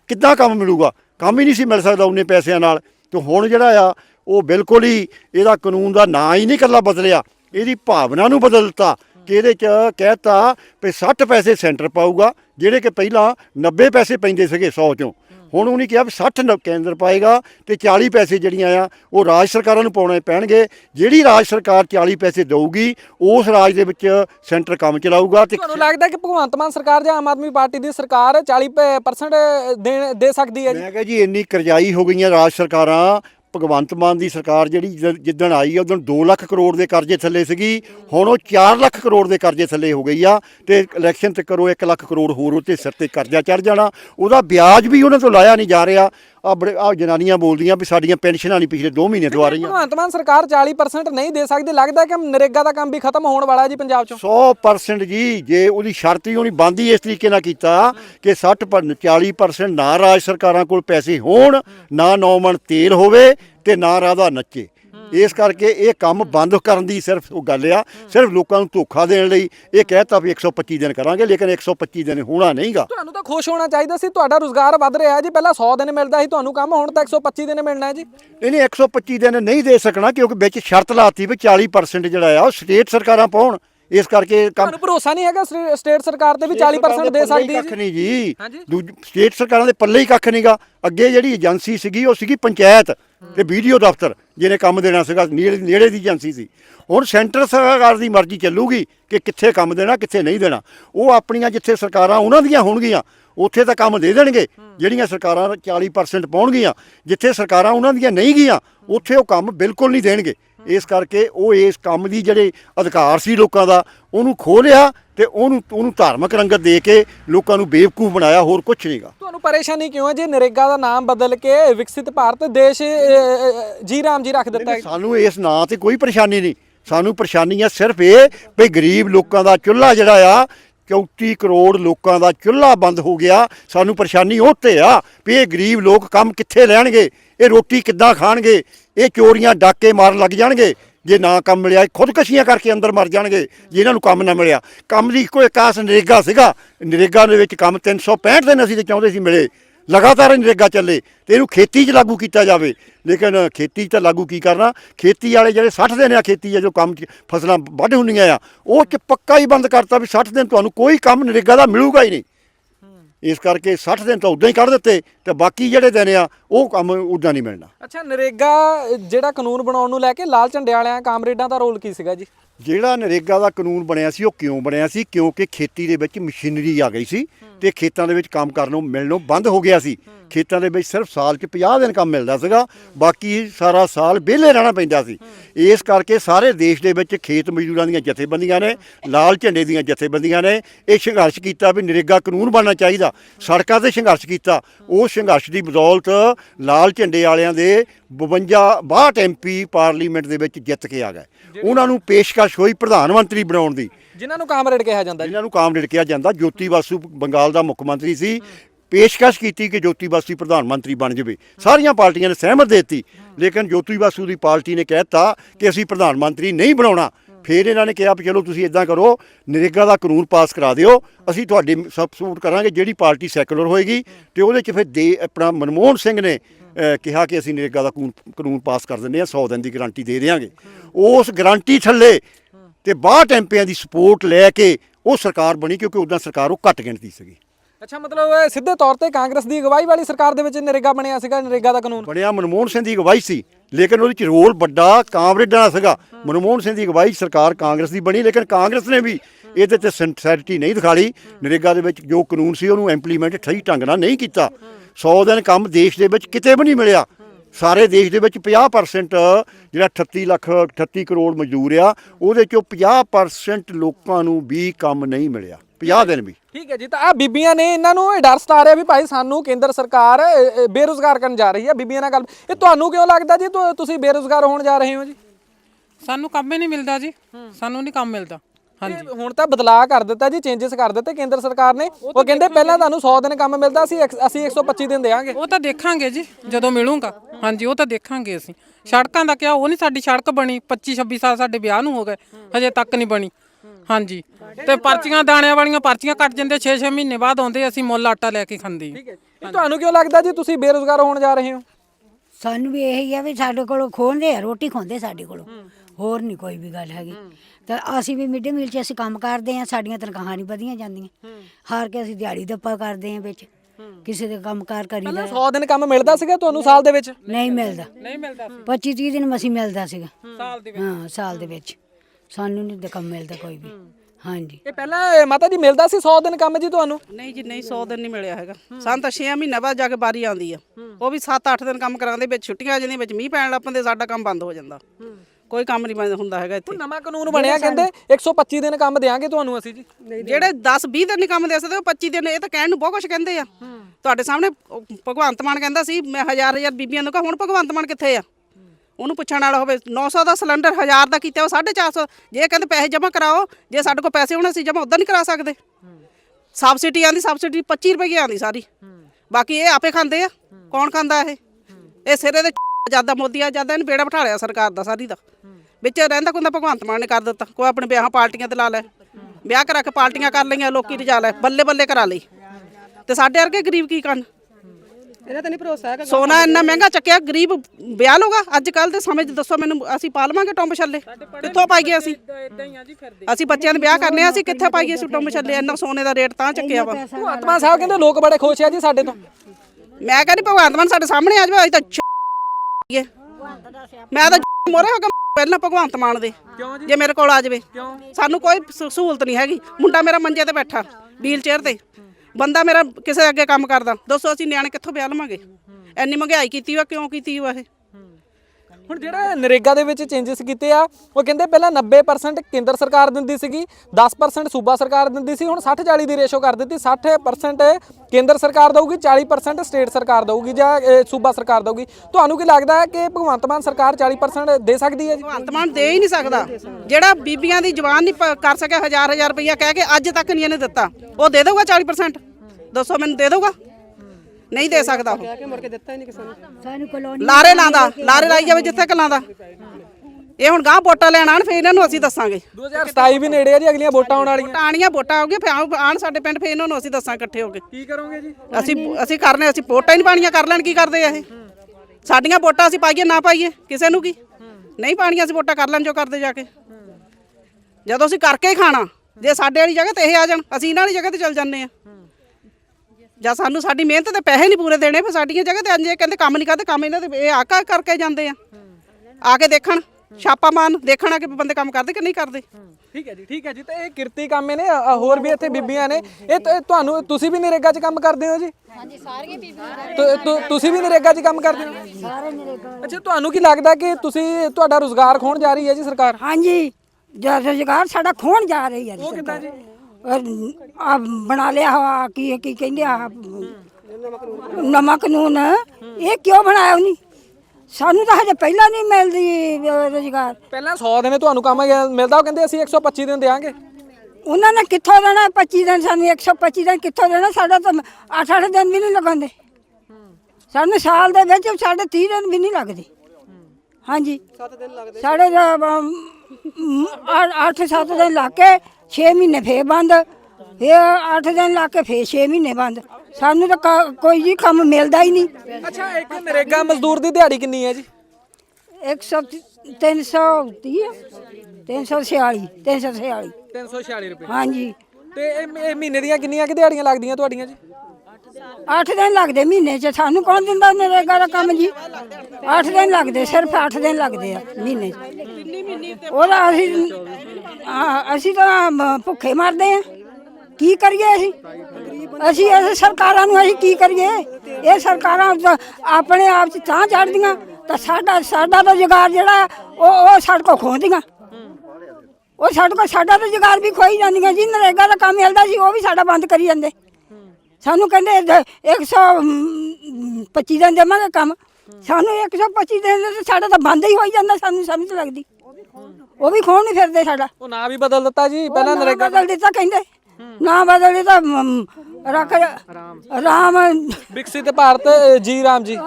ਕਿੱਦਾਂ ਕੰਮ ਮਿਲੂਗਾ? ਕੰਮ ਹੀ ਨਹੀਂ ਸੀ ਮਿਲ ਸਕਦਾ ਉਹਨੇ ਪੈਸਿਆਂ ਨਾਲ। ਤੇ ਹੁਣ ਜਿਹੜਾ ਆ, ਉਹ ਬਿਲਕੁਲ ਹੀ ਇਹਦਾ ਕਾਨੂੰਨ ਦਾ ਨਾਂ ਹੀ ਨਹੀਂ ਇਕੱਲਾ ਬਦਲਿਆ। ਇਹਦੀ ਭਾਵਨਾ ਨੂੰ ਬਦਲ ਦਿੱਤਾ ਕਿ ਇਹਦੇ ਚ ਕਹਿਤਾ ਵੀ 60 ਪੈਸੇ ਸੈਂਟਰ ਪਾਊਗਾ, ਜਿਹੜੇ ਕਿ ਪਹਿਲਾਂ 90 ਪੈਸੇ ਪੈਂਦੇ ਸੀਗੇ 100 ਚੋਂ। ਹੁਣ ਉਹਨੇ ਕਿਹਾ ਵੀ 60 ਨ- ਕੇਂਦਰ ਪਾਏਗਾ ਤੇ 40 ਪੈਸੇ ਜਿਹੜੀਆਂ ਆ ਉਹ ਰਾਜ ਸਰਕਾਰਾਂ ਨੂੰ ਪਾਉਣੇ ਪੈਣਗੇ। ਜਿਹੜੀ ਰਾਜ ਸਰਕਾਰ 40 ਪੈਸੇ ਦੇਊਗੀ ਉਸ ਰਾਜ ਦੇ ਵਿੱਚ ਸੈਂਟਰ ਕੰਮ ਚਲਾਊਗਾ ਤੇ ਤੁਹਾਨੂੰ ਲੱਗਦਾ ਕਿ ਭਗਵੰਤ ਮਾਨ ਸਰਕਾਰ ਜਾਂ ਆਮ ਆਦਮੀ ਪਾਰਟੀ ਦੀ ਸਰਕਾਰ 40% ਦੇਣ ਦੇ ਸਕਦੀ ਹੈ ਜੀ? ਮੈਂ ਕਿਹਾ ਜੀ ਇੰਨੀ ਕਰਜ਼ਾਈ ਹੋ ਗਈਆਂ ਰਾਜ ਸਰਕਾਰਾਂ ਭਗਵੰਤ ਮਾਨ ਦੀ ਸਰਕਾਰ ਜਿਹੜੀ ਜਿ- ਜਿੱਦਣ ਆਈ ਆ, ਉਦੋਂ 2 ਲੱਖ ਕਰੋੜ ਦੇ ਕਰਜ਼ੇ ਥੱਲੇ ਸੀਗੀ, ਹੁਣ ਉਹ 4 ਲੱਖ ਕਰੋੜ ਦੇ ਕਰਜ਼ੇ ਥੱਲੇ ਹੋ ਗਈ ਆ ਤੇ ਇਲੈਕਸ਼ਨ ਤੇ ਕਰੋ 1 ਲੱਖ ਕਰੋੜ ਹੋਰ ਉੱਤੇ ਸਿਰ ਤੇ ਕਰਜ਼ਾ ਚੜ ਜਾਣਾ। ਉਹਦਾ ਵਿਆਜ ਵੀ ਉਹਨਾਂ ਤੋਂ ਲਾਇਆ ਨਹੀਂ ਜਾ ਰਿਹਾ। ਆ ਬੜੇ ਆ ਜਨਾਨੀਆਂ ਬੋਲਦੀਆਂ ਵੀ ਸਾਡੀਆਂ ਪੈਨਸ਼ਨਾਂ ਨਹੀਂ ਪਿਛਲੇ 2 ਮਹੀਨੇ ਤੋਂ ਆ ਰਹੀਆਂ। ਭਗਵੰਤ ਮਾਨ ਸਰਕਾਰ 40% ਨਹੀਂ ਦੇ ਸਕਦੀ ਲੱਗਦਾ ਕਿ ਨਰੇਗਾ ਦਾ ਕੰਮ ਵੀ ਖਤਮ ਹੋਣ ਵਾਲਾ ਜੀ ਪੰਜਾਬ 'ਚੋਂ। 100% ਜੀ ਜੇ ਉਹਦੀ ਸ਼ਰਤ ਹੀ ਉਹਨੀ ਬੰਦ ਇਸ ਤਰੀਕੇ ਨਾਲ ਕੀਤਾ ਕਿ 60 ਪਰ 40% ਨਾ ਰਾਜ ਸਰਕਾਰਾਂ ਕੋਲ ਪੈਸੇ ਹੋਣ ਨਾ ਨੌਮਣ ਤੇਲ ਹੋਵੇ ਤੇ ਨਾ ਰਾਧਾ ਨੱਚੇ। ਇਸ ਕਰਕੇ ਇਹ ਕੰਮ ਬੰਦ ਕਰਨ ਦੀ ਸਿਰਫ ਉਹ ਗੱਲ ਆ ਸਿਰਫ ਲੋਕਾਂ ਨੂੰ ਧੋਖਾ ਦੇਣ ਲਈ ਇਹ ਕਹਿਤਾ ਵੀ 125 ਦਿਨ ਕਰਾਂਗੇ ਲੇਕਿਨ 125 ਦਿਨ ਹੋਣਾ ਨਹੀਂਗਾ ਤੁਹਾਨੂੰ ਤਾਂ ਖੁਸ਼ ਹੋਣਾ ਚਾਹੀਦਾ ਸੀ ਤੁਹਾਡਾ ਰੋਜ਼ਗਾਰ ਵੱਧ ਰਿਹਾ ਹੈ ਜੀ ਪਹਿਲਾਂ 100 ਦਿਨ ਮਿਲਦਾ ਸੀ ਤੁਹਾਨੂੰ ਕੰਮ ਹੁਣ ਤਾਂ 125 ਦਿਨ ਮਿਲਣਾ ਹੈ ਜੀ ਇਹਨੇ 125 ਦਿਨ ਨਹੀਂ ਦੇ ਸਕਣਾ ਕਿਉਂਕਿ ਵਿੱਚ ਸ਼ਰਤ ਲਾਤੀ ਵੀ 40% ਜਿਹੜਾ ਆ ਉਹ ਸਟੇਟ ਸਰਕਾਰਾਂ ਪਾਉਣ। ਇਸ ਕਰਕੇ ਕੰਮ ਭਰੋਸਾ ਨਹੀਂ ਹੈਗਾ ਸਟੇ- ਸਟੇਟ ਸਰਕਾਰ ਤੇ ਵੀ 40% ਦੇ ਸਕਦੀ ਹੈ ਕੱਖ ਨਹੀਂ ਜੀ। ਸਟੇਟ ਸਰਕਾਰਾਂ ਦੇ ਪੱਲੇ ਹੀ ਕੱਖ ਨਹੀਂਗਾ ਅੱਗੇ ਜਿਹੜੀ ਏਜੰਸੀ ਸੀਗੀ ਉਹ ਸੀਗੀ ਪੰਚਾਇਤ। ਤੇ ਵੀਡੀਓ ਦਫ਼ਤਰ ਜਿਹਨੇ ਕੰਮ ਦੇਣਾ ਸੀਗਾ ਨੇੜੇ ਨੇੜੇ ਦੀ ਏਜੰਸੀ ਸੀ। ਹੁਣ ਸੈਂਟਰ ਸਰਕਾਰ ਦੀ ਮਰਜ਼ੀ ਚੱਲੂਗੀ ਕਿ ਕਿੱਥੇ ਕੰਮ ਦੇਣਾ ਕਿੱਥੇ ਨਹੀਂ ਦੇਣਾ। ਉਹ ਆਪਣੀਆਂ ਜਿੱਥੇ ਸਰਕਾਰਾਂ ਉਹਨਾਂ ਦੀਆਂ ਹੋਣਗੀਆਂ ਉੱਥੇ ਤਾਂ ਕੰਮ ਦੇ ਦੇਣਗੇ। ਜਿਹੜੀਆਂ ਸਰਕਾਰਾਂ 40% ਪਾਉਣਗੀਆਂ ਜਿੱਥੇ ਸਰਕਾਰਾਂ ਉਹਨਾਂ ਦੀਆਂ ਨਹੀਂ ਗੀਆਂ ਉੱਥੇ ਉਹ ਕੰਮ ਬਿਲਕੁਲ ਨਹੀਂ ਦੇਣਗੇ। ਇਸ ਕਰਕੇ ਉਹ ਇਸ ਕੰਮ ਦੀ ਜਿਹੜੇ ਅਧਿਕਾਰ ਸੀ ਲੋਕਾਂ ਦਾ ਉਹਨੂੰ ਖੋਹ ਲਿਆ ਤੇ ਉਹਨੂੰ ਉਹਨੂੰ ਧਾਰਮਿਕ ਰੰਗਤ ਦੇ ਕੇ ਲੋਕਾਂ ਨੂੰ ਬੇਵਕੂਫ ਬਣਾਇਆ ਹੋਰ ਕੁਝ ਨਹੀਂਗਾ। ਤੁਹਾਨੂੰ ਪਰੇਸ਼ਾਨੀ ਕਿਉਂ ਹੈ? ਜੀ ਨਰੇਗਾ ਦਾ ਨਾਮ ਬਦਲ ਕੇ ਵਿਕਸਿਤ ਭਾਰਤ ਦੇਸ਼ ਜੀ ਰਾਮ ਜੀ ਰੱਖ ਦਿੱਤਾ ਹੈ। ਸਾਨੂੰ ਇਸ ਨਾਂ ਤੇ ਕੋਈ ਪਰੇਸ਼ਾਨੀ ਨਹੀਂ। ਸਾਨੂੰ ਪਰੇਸ਼ਾਨੀ ਆ ਸਿਰਫ ਇਹ ਵੀ ਗਰੀਬ ਲੋਕਾਂ ਦਾ ਚੁੱਲ੍ਹਾ ਜਿਹੜਾ ਆ 34 ਕਰੋੜ ਲੋਕਾਂ ਦਾ ਚੁੱਲ੍ਹਾ ਬੰਦ ਹੋ ਗਿਆ। ਸਾਨੂੰ ਪਰੇਸ਼ਾਨੀ ਉਹ ਤੇ ਆ ਵੀ ਇਹ ਗਰੀਬ ਲੋਕ ਕੰਮ ਕਿੱਥੇ ਲੈਣਗੇ? ਇਹ ਰੋਟੀ ਕਿੱਦਾਂ ਖਾਣਗੇ? ਇਹ ਚੋਰੀਆਂ ਡਾਕੇ ਮਾਰਨ ਲੱਗ ਜਾਣਗੇ। ਜੇ ਨਾ ਕੰਮ ਮਿਲਿਆ ਖੁਦਕਸ਼ੀਆਂ ਕਰਕੇ ਅੰਦਰ ਮਰ ਜਾਣਗੇ, ਜੇ ਇਹਨਾਂ ਨੂੰ ਕੰਮ ਨਾ ਮਿਲਿਆ। ਕੰਮ ਦੀ ਇੱਕੋ ਇੱਕ ਆਸ ਨਰੇਗਾ ਸੀਗਾ। ਨਰੇਗਾ ਦੇ ਵਿੱਚ ਕੰਮ 365 ਦਿਨ ਅਸੀਂ ਤੇ ਚਾਹੁੰਦੇ ਸੀ ਮਿਲੇ। ਲਗਾਤਾਰ ਨਰੇਗਾ ਚੱਲੇ ਤੇ ਇਹਨੂੰ ਖੇਤੀ 'ਚ ਲਾਗੂ ਕੀਤਾ ਜਾਵੇ। ਲੇਕਿਨ ਖੇਤੀ 'ਚ ਤਾਂ ਲਾਗੂ ਕੀ ਕਰਨਾ? ਖੇਤੀ ਵਾਲੇ ਜਿਹੜੇ 60 ਦਿਨ ਆ ਖੇਤੀ ਆ ਜੋ ਕੰਮ 'ਚ ਫਸਲਾਂ ਵੱਢ ਹੁੰਦੀਆਂ ਆ, ਉਹ 'ਚ ਪੱਕਾ ਹੀ ਬੰਦ ਕਰਤਾ ਵੀ 60 ਦਿਨ ਤੁਹਾਨੂੰ ਕੋਈ ਕੰਮ ਨਰੇਗਾ ਦਾ ਮਿਲੂਗਾ ਹੀ ਨਹੀਂ। ਇਸ ਕਰਕੇ 60 ਦਿਨ ਤਾਂ ਉਦਾਂ ਹੀ ਕੱਢ ਦਿੱਤੇ ਤੇ ਬਾਕੀ ਜਿਹੜੇ ਦਿਨ ਆ ਉਹ ਕੰਮ ਉਦਾਂ ਨਹੀਂ ਮਿਲਣਾ। ਅੱਛਾ ਨਰੇਗਾ ਜਿਹੜਾ ਕਾਨੂੰਨ ਬਣਾਉਣ ਨੂੰ ਲੈ ਕੇ ਲਾਲ ਝੰਡੇ ਵਾਲਿਆਂ ਕਾਮਰੇਡਾਂ ਦਾ ਰੋਲ ਕੀ ਸੀਗਾ ਜੀ? ਜਿਹੜਾ ਨਰੇਗਾ ਦਾ ਕਾਨੂੰਨ ਬਣਿਆ ਸੀ ਉਹ ਕਿਉਂ ਬਣਿਆ ਸੀ? ਕਿਉਂਕਿ ਖੇਤੀ ਦੇ ਵਿੱਚ ਮਸ਼ੀਨਰੀ ਆ ਗਈ ਸੀ। ਤੇ ਖੇਤਾਂ ਦੇ ਵਿੱਚ ਕੰਮ ਕਰਨੋਂ ਮਿਲਣੋਂ ਬੰਦ ਹੋ ਗਿਆ ਸੀ। ਖੇਤਾਂ ਦੇ ਵਿੱਚ ਸਿਰਫ ਸਾਲ 'ਚ 50 ਦਿਨ ਕੰਮ ਮਿਲਦਾ ਸੀਗਾ। ਬਾਕੀ ਸਾਰਾ ਸਾਲ ਵਿਹਲੇ ਰਹਿਣਾ ਪੈਂਦਾ ਸੀ। ਇਸ ਕਰਕੇ ਸਾਰੇ ਦੇਸ਼ ਦੇ ਵਿੱਚ ਖੇਤ ਮਜ਼ਦੂਰਾਂ ਦੀਆਂ ਜਥੇਬੰਦੀਆਂ ਨੇ ਲਾਲ ਝੰਡੇ ਦੀਆਂ ਜਥੇਬੰਦੀਆਂ ਨੇ ਇਹ ਸੰਘਰਸ਼ ਕੀਤਾ ਵੀ ਨਰੇਗਾ ਕਾਨੂੰਨ ਬਣਨਾ ਚਾਹੀਦਾ। ਸੜਕਾਂ ਤੇ ਸੰਘਰਸ਼ ਕੀਤਾ। ਉਹ ਸੰਘਰਸ਼ ਦੀ ਬਦੌਲਤ ਲਾਲ ਝੰਡੇ ਵਾਲਿਆਂ ਦੇ 52 62 ਐਮਪੀ ਪਾਰਲੀਮੈਂਟ ਦੇ ਵਿੱਚ ਜਿੱਤ ਕੇ ਆ ਗਏ। ਉਹਨਾਂ ਨੂੰ ਪੇਸ਼ਕਸ਼ ਹੋਈ ਪ੍ਰਧਾਨ ਮੰਤਰੀ ਬਣਾਉਣ ਦੀ। ਜਿਨ੍ਹਾਂ ਨੂੰ ਕਾਮਰੇਡ ਕਿਹਾ ਜਾਂਦਾ ਜਿਨ੍ਹਾਂ ਨੂੰ ਕਾਮਰੇਡ ਕਿਹਾ ਜਾਂਦਾ। ਜੋਤੀ ਬਾਸੂ ਬੰਗਾਲ ਦਾ ਮੁੱਖ ਮੰਤਰੀ ਸੀ, ਪੇਸ਼ਕਸ਼ ਕੀਤੀ ਕਿ ਜੋਤੀ ਬਾਸੂ ਪ੍ਰਧਾਨ ਮੰਤਰੀ ਬਣ ਜਾਵੇ। ਸਾਰੀਆਂ ਪਾਰਟੀਆਂ ਨੇ ਸਹਿਮਤ ਦੇ ਦਿੱਤੀ, ਲੇਕਿਨ ਜੋਤੀ ਬਾਸੂ ਦੀ ਪਾਰਟੀ ਨੇ ਕਹਿਤਾ ਕਿ ਅਸੀਂ ਪ੍ਰਧਾਨ ਮੰਤਰੀ ਨਹੀਂ ਬਣਾਉਣਾ। ਫਿਰ ਇਹਨਾਂ ਨੇ ਕਿਹਾ ਵੀ ਚਲੋ ਤੁਸੀਂ ਇਦਾਂ ਕਰੋ, ਨਰੇਗਾ ਦਾ ਕਾਨੂੰਨ ਪਾਸ ਕਰਾ ਦਿਓ, ਅਸੀਂ ਤੁਹਾਡੀ ਸਪੋਰਟ ਕਰਾਂਗੇ, ਜਿਹੜੀ ਪਾਰਟੀ ਸੈਕੂਲਰ ਹੋਏਗੀ, ਤੇ ਉਹਦੇ 'ਚ ਫਿਰ ਦੇ ਆਪਣਾ ਮਨਮੋਹਨ ਸਿੰਘ ਨੇ ਕਿਹਾ ਕਿ ਅਸੀਂ ਨਰੇਗਾ ਦਾ ਕਾਨੂੰਨ ਕਾਨੂੰਨ ਪਾਸ ਕਰ ਦਿੰਦੇ ਹਾਂ 100 ਦਿਨ ਦੀ ਗਾਰੰਟੀ ਦੇ ਦੇਵਾਂਗੇ ਉਸ ਗਾਰੰਟੀ ਥੱਲੇ ਤੇ 62 ਐਮਪੀਆਂ ਦੀ ਸਪੋਰਟ ਲੈ ਕੇ ਉਹ ਸਰਕਾਰ ਬਣੀ ਕਿਉਂਕਿ ਉਦਾਂ ਸਰਕਾਰ ਉਹ ਘੱਟ ਗਿਣਤੀ ਸੀਗੀ। ਅੱਛਾ ਮਤਲਬ ਇਹ ਸਿੱਧੇ ਤੌਰ ਤੇ ਕਾਂਗਰਸ ਦੀ ਅਗਵਾਈ ਵਾਲੀ ਸਰਕਾਰ ਦੇ ਵਿੱਚ ਨਰੇਗਾ ਬਣਿਆ ਸੀਗਾ ਨਰੇਗਾ ਦਾ ਕਾਨੂੰਨ? ਬਣਿਆ ਮਨਮੋਹਨ ਸਿੰਘ ਦੀ ਅਗਵਾਈ ਸੀ ਲੇਕਿਨ ਉਹਦੇ ਚ ਰੋਲ ਵੱਡਾ ਕਾਮਰੇਡਾਂ ਦਾ ਸੀਗਾ। ਮਨਮੋਹਨ ਸਿੰਘ ਦੀ ਅਗਵਾਈ ਸਰਕਾਰ ਕਾਂਗਰਸ ਦੀ ਬਣੀ ਲੇਕਿਨ ਕਾਂਗਰਸ ਨੇ ਵੀ ਇਹਦੇ ਤੇ ਸਿੰਸੈਰਿਟੀ ਨਹੀਂ ਦਿਖਾਲੀ। ਨਰੇਗਾ ਦੇ ਵਿੱਚ ਜੋ ਕਾਨੂੰਨ ਸੀ ਉਹਨੂੰ ਇੰਪਲੀਮੈਂਟ ਸਹੀ ਢੰਗ ਨਾਲ ਨਹੀਂ ਕੀਤਾ। 100 ਦਿਨ ਕੰਮ ਦੇਸ਼ ਦੇ ਵਿੱਚ ਕਿਤੇ ਵੀ ਨਹੀਂ ਮਿਲਿਆ। ਸਾਰੇ ਦੇਸ਼ ਦੇ ਵਿੱਚ 50% ਜਿਹੜਾ 38 ਲੱਖ 38 ਕਰੋੜ ਮਜ਼ਦੂਰ ਆ ਉਹਦੇ ਚੋਂ 50% ਲੋਕਾਂ ਨੂੰ ਵੀ ਕੰਮ ਨਹੀਂ ਮਿਲਿਆ। 50 ਦਿਨ ਵੀ। ਠੀਕ ਹੈ ਜੀ ਤਾਂ ਆ ਬੀਬੀਆਂ ਨੇ ਇਹਨਾਂ ਨੂੰ ਇਹ ਡਰ ਸਤਾ ਰਿਹਾ ਵੀ ਭਾਈ ਸਾਨੂੰ ਕੇਂਦਰ ਸਰਕਾਰ ਬੇਰੁਜ਼ਗਾਰ ਕਰਨ ਜਾ ਰਹੀ ਹੈ ਬੀਬੀਆਂ ਨਾਲ ਗੱਲ ਇਹ ਤੁਹਾਨੂੰ ਕਿਉਂ ਲੱਗਦਾ ਜੀ ਤੁਸੀਂ ਬੇਰੁਜ਼ਗਾਰ ਹੋਣ ਜਾ ਰਹੇ ਹੋ ਜੀ? ਸਾਨੂੰ ਕੰਮ ਹੀ ਨਹੀਂ ਮਿਲਦਾ ਜੀ। ਸਾਨੂੰ ਨਹੀਂ ਕੰਮ ਮਿਲਦਾ। ਹਾਂਜੀ। ਹੁਣ ਤਾਂ ਬਦਲਾਅ ਕਰ ਦਿੱਤਾ ਜੀ ਚੇਂਜਸ ਕਰ ਦਿੱਤੇ ਕੇਂਦਰ ਸਰਕਾਰ ਨੇ। ਉਹ ਕਹਿੰਦੇ ਪਹਿਲਾਂ ਤੁਹਾਨੂੰ 100 ਦਿਨ ਕੰਮ ਮਿਲਦਾ ਸੀ ਇੱਕ- ਅਸੀਂ 125 ਦਿਨ ਦੇਵਾਂਗੇ ਉਹ ਤਾਂ ਦੇਖਾਂਗੇ ਜੀ ਜਦੋਂ ਮਿਲੂਗਾ। ਹਾਂਜੀ ਉਹ ਤਾਂ ਦੇਖਾਂਗੇ ਅਸੀਂ। ਸੜਕਾਂ ਦਾ ਕਿਹਾ ਉਹ ਨਹੀਂ ਸਾਡੀ ਸੜਕ ਬਣੀ 25 26 ਸਾਲ ਸਾਡੇ ਵਿਆਹ ਨੂੰ ਹੋ ਗਏ ਹਜੇ ਤੱਕ ਨਹੀਂ ਬਣੀ। ਹਾਂਜੀ। ਤੇ ਪਰਚੀਆਂ ਦਾਣਿਆਂ ਵਾਲੀਆਂ ਪਰਚੀਆਂ ਕੱਟ ਜਾਂਦੇ 6-6 ਮਹੀਨੇ ਬਾਅਦ ਆਉਂਦੇ ਅਸੀਂ ਮੁੱਲ ਆਟਾ ਲੈ ਕੇ ਖਾਂਦੇ ਹਾਂ। ਇਹ ਤੁਹਾਨੂੰ ਕਿਉਂ ਲੱਗਦਾ ਜੀ ਤੁਸੀਂ ਬੇਰੁਜ਼ਗਾਰ ਹੋਣ ਜਾ ਰਹੇ ਹੋ? ਸਾਨੂੰ ਵੀ ਇਹੀ ਆ ਵੀ ਸਾਡੇ ਕੋਲੋਂ ਖੋਹਦੇ ਆ ਰੋਟੀ ਖੋਹਦੇ ਸਾਡੇ ਕੋਲੋਂ। ਹੋਰ ਨਹੀਂ ਕੋਈ ਵੀ ਗੱਲ ਹੈਗੀ। ਤਾਂ ਅਸੀਂ ਵੀ ਮਿਡ ਮੀਲ 'ਚ ਅਸੀਂ ਕੰਮ ਕਰਦੇ ਆ ਸਾਡੀਆਂ ਤਨਖਾਹਾਂ ਨਹੀਂ ਵਧੀਆਂ ਜਾਂਦੀਆਂ। ਹਾਰ ਕੇ ਅਸੀਂ ਦਿਹਾੜੀ ਦੱਪਾ ਕਰਦੇ ਆ ਵਿੱਚ। ਕਿਸੇ ਦੇ ਕੰਮਕਾਰ ਕਰੀਦਾ ਪਹਿਲਾਂ 100 ਦਿਨ ਕੰਮ ਮਿਲਦਾ ਸੀਗਾ ਤੁਹਾਨੂੰ ਸਾਲ ਦੇ ਵਿੱਚ? ਨਹੀਂ ਮਿਲਦਾ। ਨਹੀਂ ਮਿਲਦਾ 25 30 ਦਿਨ ਮਸੀਂ ਮਿਲਦਾ ਸੀਗਾ। ਸਾਲ ਦੇ ਹਾਂ ਸਾਲ ਦੇ ਵਿੱਚ। ਸਾਨੂੰ ਨਹੀਂ ਦੇ ਕੰਮ ਮਿਲਦਾ ਕੋਈ ਵੀ। ਹਾਂਜੀ। ਇਹ ਪਹਿਲਾਂ ਇਹ ਮਾਤਾ ਜੀ ਮਿਲਦਾ ਸੀ 100 ਦਿਨ ਕੰਮ ਜੀ ਤੁਹਾਨੂੰ? ਨਹੀਂ ਜੀ ਨਹੀਂ 100 ਦਿਨ ਨਹੀਂ ਮਿਲਿਆ ਹੈਗਾ। ਸਾਨੂੰ ਤਾਂ 6 ਮਹੀਨੇ ਬਾਅਦ ਜਾ ਕੇ ਬਾਰੀ ਆਉਂਦੀ ਆ। ਉਹ ਵੀ 7-8 ਦਿਨ ਕੰਮ ਕਰਾਉਂਦੇ ਵਿੱਚ ਛੁੱਟੀਆਂ ਆ ਜਾਂਦੀਆਂ ਵਿੱਚ ਮੀਂਹ ਪੈਣ ਲੱਗ ਪੈਂਦੇ ਸਾਡਾ ਕੰਮ ਬੰਦ ਹੋ ਜਾਂਦਾ। ਕੋਈ ਕੰਮ ਨਹੀਂ ਬੰਦ ਹੁੰਦਾ ਹੈਗਾ ਇੱਥੇ। ਨਵਾਂ ਕਾਨੂੰਨ ਬਣਿਆ ਕਹਿੰਦੇ 125 ਦਿਨ ਕੰਮ ਦੇਾਂਗੇ ਤੁਹਾਨੂੰ ਅਸੀਂ ਜੀ। ਜਿਹੜੇ 10-20 ਦਿਨ ਨਹੀਂ ਕੰਮ ਦੇ ਸਕਦੇ ਉਹ 25 ਦਿਨ ਇਹ ਤਾਂ ਕਹਿਣ ਨੂੰ ਬਹੁਤ ਕੁਝ ਕਹਿੰਦੇ ਆ। ਤੁਹਾਡੇ ਸਾਹਮਣੇ ਭਗਵੰਤ ਮਾਨ ਕਹਿੰਦਾ ਸੀ ਮੈਂ ਹਜ਼ਾਰ ਹਜ਼ਾਰ ਬੀਬੀਆਂ ਨੂੰ ਕਹਾਂ ਹੁਣ ਭਗਵੰਤ ਮਾਨ ਕਿੱਥੇ ਆ? ਉਹਨੂੰ ਪੁੱਛਣ ਵਾਲਾ ਹੋਵੇ 900 ਦਾ ਸਿਲੰਡਰ 1000 ਦਾ ਕੀਤਾ, ਉਹ 450 ਜੇ ਕਹਿੰਦੇ ਪੈਸੇ ਜਮ੍ਹਾਂ ਕਰਾਓ, ਜੇ ਸਾਡੇ ਕੋਲ ਪੈਸੇ ਹੋਣੇ, ਅਸੀਂ ਜਮ੍ਹਾਂ ਉਦਾਂ ਨਹੀਂ ਕਰਾ ਸਕਦੇ। ਸਬਸਿਡੀ ਆਂਦੀ, ਸਬਸਿਡੀ 25 ਰੁਪਏ ਆਂਦੀ ਸਾਰੀ। ਬਾਕੀ ਇਹ ਆਪੇ ਖਾਂਦੇ ਆ। ਕੌਣ ਖਾਂਦਾ ਇਹ? ਇਹ ਸਿਰੇ ਦੇ ਜ਼ਿਆਦਾ ਮੋਦੀ ਆ, ਜ਼ਿਆਦਾ ਇਹਨੇ ਬੇੜਾ ਬਿਠਾ ਲਿਆ ਸਰਕਾਰ ਦਾ, ਸਾਰੀ ਦਾ। ਵਿੱਚ ਰਹਿੰਦਾ ਕੁੰਦਾ ਭਗਵੰਤ ਮਾਨ ਨੇ ਕਰ ਦਿੱਤਾ। ਕੋਈ ਆਪਣੇ ਵਿਆਹਾਂ ਪਾਰਟੀਆਂ ਤੇ ਲਾ ਲੈ। ਵਿਆਹ ਕਰਾ ਕੇ ਪਾਰਟੀਆਂ ਕਰ ਲਈਆਂ, ਲੋਕੀ ਰਜਾ ਲੈ, ਬੱਲੇ ਬੱਲੇ ਕਰਾ ਲਈ। ਤੇ ਸਾਡੇ ਵਰਗੇ ਗਰੀਬ ਕੀ ਕਰਨ? ਇਹਨਾਂ ਤੇ ਨਹੀਂ ਭਰੋਸਾ ਹੈਗਾ ਸੋਨਾ ਇੰਨਾ ਮਹਿੰਗਾ ਚੱਕਿਆ ਗਰੀਬ ਵਿਆਹ ਲੂਗਾ ਅੱਜ ਕੱਲ ਦੇ ਸਮੇਂ 'ਚ ਦੱਸੋ ਮੈਨੂੰ ਅਸੀਂ ਪਾ ਲਵਾਂਗੇ ਟੰਬ ਛੱਲੇ? ਕਿੱਥੋਂ ਪਾਈਏ ਅਸੀਂ? ਇਦਾਂ ਹੀ ਆ ਜੀ ਫਿਰਦੇ। ਅਸੀਂ ਬੱਚਿਆਂ ਦੇ ਵਿਆਹ ਕਰਨੇ ਆ ਅਸੀਂ ਕਿੱਥੇ ਪਾਈਏ ਅਸੀਂ ਟੰਬ ਛੱਲੇ? ਇੰਨਾ ਸੋਨੇ ਦਾ ਰੇਟ ਤਾਂ ਚੱਕਿਆ ਵਾ। ਭਗਵੰਤ ਮਾਨ ਸਾਹਿਬ ਕਹਿੰਦੇ ਲੋਕ ਬੜੇ ਖੁਸ਼ ਆ ਜੀ ਸਾਡੇ ਤੋਂ। ਮੈਂ ਕਹਿੰਦੀ ਭਗਵੰਤ ਮਾਨ ਸਾਡੇ ਸਾਹਮਣੇ ਆ ਜਾਵੇ ਅਸੀਂ ਤਾਂ ਮੈਂ ਤਾਂ ਮੋਰੇ ਹੋ ਕੇ ਪਹਿਲਾਂ ਭਗਵੰਤ ਮਾਨ ਦੇ। ਜੇ? ਮੇਰੇ ਕੋਲ ਆ ਜਾਵੇ। ਸਾਨੂੰ ਕੋਈ ਸਹੂਲਤ ਨਹੀਂ ਹੈਗੀ। ਮੁੰਡਾ ਮੇਰਾ ਮੰਜੇ ਤੇ ਬੈਠਾ ਵੀਲ ਚੇਅਰ ਤੇ। ਬੰਦਾ ਮੇਰਾ ਕਿਸੇ ਅੱਗੇ ਕੰਮ ਕਰਦਾ। ਦੱਸੋ ਅਸੀਂ ਨਿਆਣੇ ਕਿੱਥੋਂ ਵਿਆਹ ਲਵਾਂਗੇ? ਇੰਨੀ ਮਹਿੰਗਾਈ ਕੀਤੀ ਵਾ, ਕਿਉਂ ਕੀਤੀ ਵਾ ਇਹ? ਹੁਣ ਜਿਹੜਾ ਨਰੇਗਾ ਦੇ ਵਿੱਚ ਚੇਂਜਸ ਕੀਤੇ ਆ, ਉਹ ਕਹਿੰਦੇ ਪਹਿਲਾਂ 90% ਕੇਂਦਰ ਸਰਕਾਰ ਦਿੰਦੀ ਸੀਗੀ 10% ਸੂਬਾ ਸਰਕਾਰ ਦਿੰਦੀ ਸੀ, ਹੁਣ 60 40 ਦੀ ਰੇਸ਼ੋ ਕਰ ਦਿੱਤੀ 60% ਕੇਂਦਰ ਸਰਕਾਰ ਦਊਗੀ 40% ਸਟੇਟ ਸਰਕਾਰ ਦਊਗੀ ਜਾਂ ਸੂਬਾ ਸਰਕਾਰ ਦਊਗੀ। ਤੁਹਾਨੂੰ ਕੀ ਲੱਗਦਾ ਹੈ ਕਿ ਭਗਵੰਤ ਮਾਨ ਸਰਕਾਰ 40% ਦੇ ਸਕਦੀ ਹੈ ਜੀ? ਭਗਵੰਤ ਮਾਨ ਦੇ ਹੀ ਨਹੀਂ ਸਕਦਾ। ਜਿਹੜਾ ਬੀਬੀਆਂ ਦੀ ਜਵਾਨ ਨਹੀਂ ਕਰ ਸਕਿਆ ਹਜ਼ਾਰ ਹਜ਼ਾਰ ਰੁਪਈਆ ਕਹਿ ਕੇ ਅੱਜ ਤੱਕ ਨਹੀਂ ਇਹਨੇ ਦਿੱਤਾ, ਉਹ ਦੇ ਦੇਊਗਾ 40% ਦੱਸੋ ਮੈਨੂੰ ਦੇ ਦੇਊਗਾ? ਨਹੀਂ ਦੇ ਸਕਦਾ ਉਹ। ਕਿ ਮੁੜ ਕੇ ਦਿੱਤਾ ਹੀ ਨਹੀਂ ਕਿਸੇ ਨੂੰ। ਸਾਨੂੰ ਕਲੋਨੀ ਲਾਰੇ ਲਾਂਦਾ ਲਾਰੇ ਲਾਈ ਜਾਵੇ ਜਿੱਥੇ ਕਿ ਲਾਂਦਾ। ਇਹ ਹੁਣ ਗਾਂ ਵੋਟਾਂ ਲੈਣ ਆਣ ਫੇਰ ਇਹਨਾਂ ਨੂੰ ਅਸੀਂ ਦੱਸਾਂਗੇ। 2027 ਵੀ ਨੇੜੇ ਆ ਜੀ ਅਗਲੀਆਂ ਵੋਟਾਂ ਆਉਣ ਵਾਲੀਆਂ। ਟਾਣੀਆਂ ਵੋਟਾਂ ਆਉਗੇ ਫੇਰ ਆਉ- ਆਣ ਸਾਡੇ ਪਿੰਡ ਫੇਰ ਇਹਨਾਂ ਨੂੰ ਅਸੀਂ ਦੱਸਾਂ ਇਕੱਠੇ ਹੋ ਕੇ। ਕੀ ਕਰੋਗੇ ਜੀ? ਅਸੀਂ ਅਸੀਂ ਕਰਨੇ ਅਸੀਂ ਵੋਟਾਂ ਹੀ ਨਹੀਂ ਪਾਣੀਆਂ ਕਰ ਲੈਣ ਕੀ ਕਰਦੇ ਆ ਇਹ? ਸਾਡੀਆਂ ਵੋਟਾਂ ਅਸੀਂ ਪਾਈਏ ਨਾ ਪਾਈਏ ਕਿਸੇ ਨੂੰ ਕੀ? ਨਹੀਂ ਪਾਣੀਆਂ ਅਸੀਂ ਵੋਟਾਂ ਕਰ ਲੈਣ ਜੋ ਕਰਦੇ ਜਾ ਕੇ। ਜਦੋਂ ਅਸੀਂ ਕਰਕੇ ਹੀ ਖਾਣਾ ਜੇ ਸਾਡੇ ਵਾਲੀ ਜਗ੍ਹਾ ਤੇ ਇਹ ਆ ਜਾਣ ਅਸੀਂ ਇਹਨਾਂ ਵਾਲੀ ਜਗ੍ਹਾ ਤੇ ਚੱਲ ਜਾਂਦੇ ਆ। ਜਾਂ ਸਾਨੂੰ ਸਾਡੀ ਮਿਹਨਤ ਦੇ ਪੈਸੇ ਨਹੀਂ ਪੂਰੇ ਦੇਣੇ ਫਿਰ ਸਾਡੀਆਂ ਜਗ੍ਹਾ ਤੇ ਅੰਜੇ ਕਹਿੰਦੇ ਕੰਮ ਨਹੀਂ ਕਰਦੇ ਕੰਮ ਇਹਨਾਂ ਦੇ ਇਹ ਆ ਕਾ ਕਰਕੇ ਜਾਂਦੇ ਆ। ਆ ਕੇ ਦੇਖਣ ਛਾਪਾ ਮਾਰਨ ਦੇਖਣਾ ਕਿ ਬੰਦੇ ਕੰਮ ਕਰਦੇ ਕਿ ਨਹੀਂ ਕਰਦੇ। ਠੀਕ ਹੈ ਜੀ ਠੀਕ ਹੈ ਜੀ ਤੇ ਇਹ ਕਿਰਤੀ ਕੰਮ ਨੇ ਅ, ਹੋਰ ਵੀ ਇੱਥੇ ਬੀਬੀਆਂ ਨੇ। ਇਹ ਤ- ਤੁਹਾਨੂੰ ਤੁਸੀਂ ਵੀ ਨਰੇਗਾ 'ਚ ਕੰਮ ਕਰਦੇ ਹੋ ਜੀ? ਹਾਂਜੀ ਸਾਰੀਆਂ ਬੀਬੀਆਂ ਤੁਸੀਂ ਵੀ ਨਰੇਗਾ 'ਚ ਕੰਮ ਕਰਦੇ ਹੋ? ਸਾਰੇ ਨਰੇਗਾ ਅੱਛਾ ਤੁਹਾਨੂੰ ਕੀ ਲੱਗਦਾ ਕਿ ਤੁਸੀਂ ਤੁਹਾਡਾ ਰੋਜ਼ਗਾਰ ਖੋਣ ਜਾ ਰਹੀ ਹੈ ਜੀ ਸਰਕਾਰ? ਹਾਂਜੀ ਜਦ ਰੁਜ਼ਗਾਰ ਸਾਡਾ ਖੋਣ ਜਾ ਰਹੀ ਹੈ ਉਹ ਕਿੱਦਾਂ ਜੀ? ਆ ਬਣਾ ਲਿਆ ਵਾ ਕੀ ਕੀ ਕਹਿੰਦੇ ਆ? ਨਵਾਂ ਕਾਨੂੰਨ ਇਹ ਕਿਉਂ ਬਣਾਇਆ ਉਹਨੇ? ਸਾਨੂੰ ਤਾਂ ਹਜੇ ਪਹਿਲਾਂ ਨਹੀਂ ਮਿਲਦੀ ਰੁਜ਼ਗਾਰ। ਪਹਿਲਾਂ 100 ਦਿਨੇ ਤੁਹਾਨੂੰ ਕੰਮ ਮਿਲਦਾ ਉਹ ਕਹਿੰਦੇ ਅਸੀਂ 125 ਦਿਨ ਦੇਾਂਗੇ ਉਹਨਾਂ ਨੇ ਕਿੱਥੋਂ ਦੇਣਾ 25 ਦਿਨ ਸਾਨੂੰ? 125 ਦਿਨ ਕਿੱਥੋਂ ਦੇਣਾ? ਸਾਡਾ ਤਾਂ 8-8 ਦਿਨ ਵੀ ਨਹੀਂ ਲਗਾਉਂਦੇ। ਸਾਨੂੰ ਸਾਲ ਦੇ ਵਿੱਚ ਸਾਡੇ 30 ਦਿਨ ਵੀ ਨਹੀਂ ਲੱਗਦੇ। ਹਾਂਜੀ। 7 ਦਿਨ ਲੱਗਦੇ ਸਾਡੇ 8-7 ਦਿਨ ਲਾ ਕੇ 6 ਮਹੀਨੇ ਫੇਰ ਬੰਦ। ਫੇਰ 8 ਦਿਨ ਲਾ ਕੇ ਫੇਰ 6 ਮਹੀਨੇ ਬੰਦ। ਸਾਨੂੰ ਤਾਂ ਕੋਈ ਜੀ ਕੰਮ ਮਿਲਦਾ ਹੀ ਨਹੀਂ। ਅੱਛਾ ਇੱਕ ਨਰੇਗਾ ਮਜ਼ਦੂਰ ਦੀ ਦਿਹਾੜੀ ਕਿੰਨੀ ਹੈ ਜੀ? 100 330 346 346 346 ਰੁਪਏ। ਹਾਂਜੀ। ਤੇ ਇਹ ਮਹੀਨੇ ਦੀਆਂ ਕਿੰਨੀਆਂ ਕਿ ਦਿਹਾੜੀਆਂ ਲੱਗਦੀਆਂ ਤੁਹਾਡੀਆਂ ਜੀ? 8 ਦਿਨ ਲੱਗਦੇ ਮਹੀਨੇ 'ਚ। ਸਾਨੂੰ ਕੌਣ ਦਿੰਦਾ ਨਰੇਗਾ ਦਾ ਕੰਮ ਜੀ? 8 ਦਿਨ ਲੱਗਦੇ ਸਿਰਫ 8 ਦਿਨ ਲੱਗਦੇ ਆ ਮਹੀਨੇ 'ਚ। ਉਹਦਾ ਅਸੀਂ ਹਾਂ, ਅਸੀਂ ਤਾਂ ਮ- ਭੁੱਖੇ ਮਰਦੇ ਆ। ਕੀ ਕਰੀਏ ਅਸੀਂ? ਅਸੀਂ ਇਹ ਸਰਕਾਰਾਂ ਨੂੰ ਅਸੀਂ ਕੀ ਕਰੀਏ? ਇਹ ਸਰਕਾਰਾਂ ਤਾਂ ਆਪਣੇ ਆਪ 'ਚ ਤਾਂ ਚੜਦੀਆਂ ਤਾਂ ਸਾਡਾ ਸਾਡਾ ਤਾਂ ਜੁਗਾੜ ਜਿਹੜਾ ਉਹ ਉਹ ਸਾਡੇ ਕੋਲ ਖੋਹਦੀਆਂ ਉਹ ਸਾਡੇ ਕੋਲ ਸਾਡਾ ਤਾਂ ਜੁਗਾੜ ਵੀ ਖੋਈ ਜਾਂਦੀਆਂ ਜੀ। ਨਰੇਗਾ ਦਾ ਕੰਮ ਮਿਲਦਾ ਸੀ ਉਹ ਵੀ ਸਾਡਾ ਬੰਦ ਕਰੀ ਜਾਂਦੇ। ਸਾਨੂੰ ਕਹਿੰਦੇ 125 ਦਿਨ ਦੇਵਾਂਗੇ ਕੰਮ। ਸਾਨੂੰ 125 ਦਿਨ ਦੇ ਤਾਂ ਸਾਡਾ ਤਾਂ ਬੰਦ ਹੀ ਹੋਈ ਜਾਂਦਾ ਸਾਨੂੰ ਸਮਝ ਲੱਗਦੀ। ਉਹ ਵੀ ਖੋਣ ਨਹੀਂ ਫਿਰਦੇ ਸਾਡਾ। ਉਹ ਨਾਂ ਵੀ ਬਦਲ ਦਿੱਤਾ ਜੀ ਪਹਿਲਾਂ ਨਰੇਗਾ ਬਦਲ ਦਿੱਤਾ ਕਹਿੰਦੇ। ਨਾ ਬਦਲ ਦਿੱਤਾ ਮ, ਰੱਖ ਰਾਮ। ਵਿਕਸਿਤ ਭਾਰਤ ਜੀ ਰਾਮ ਜੀ।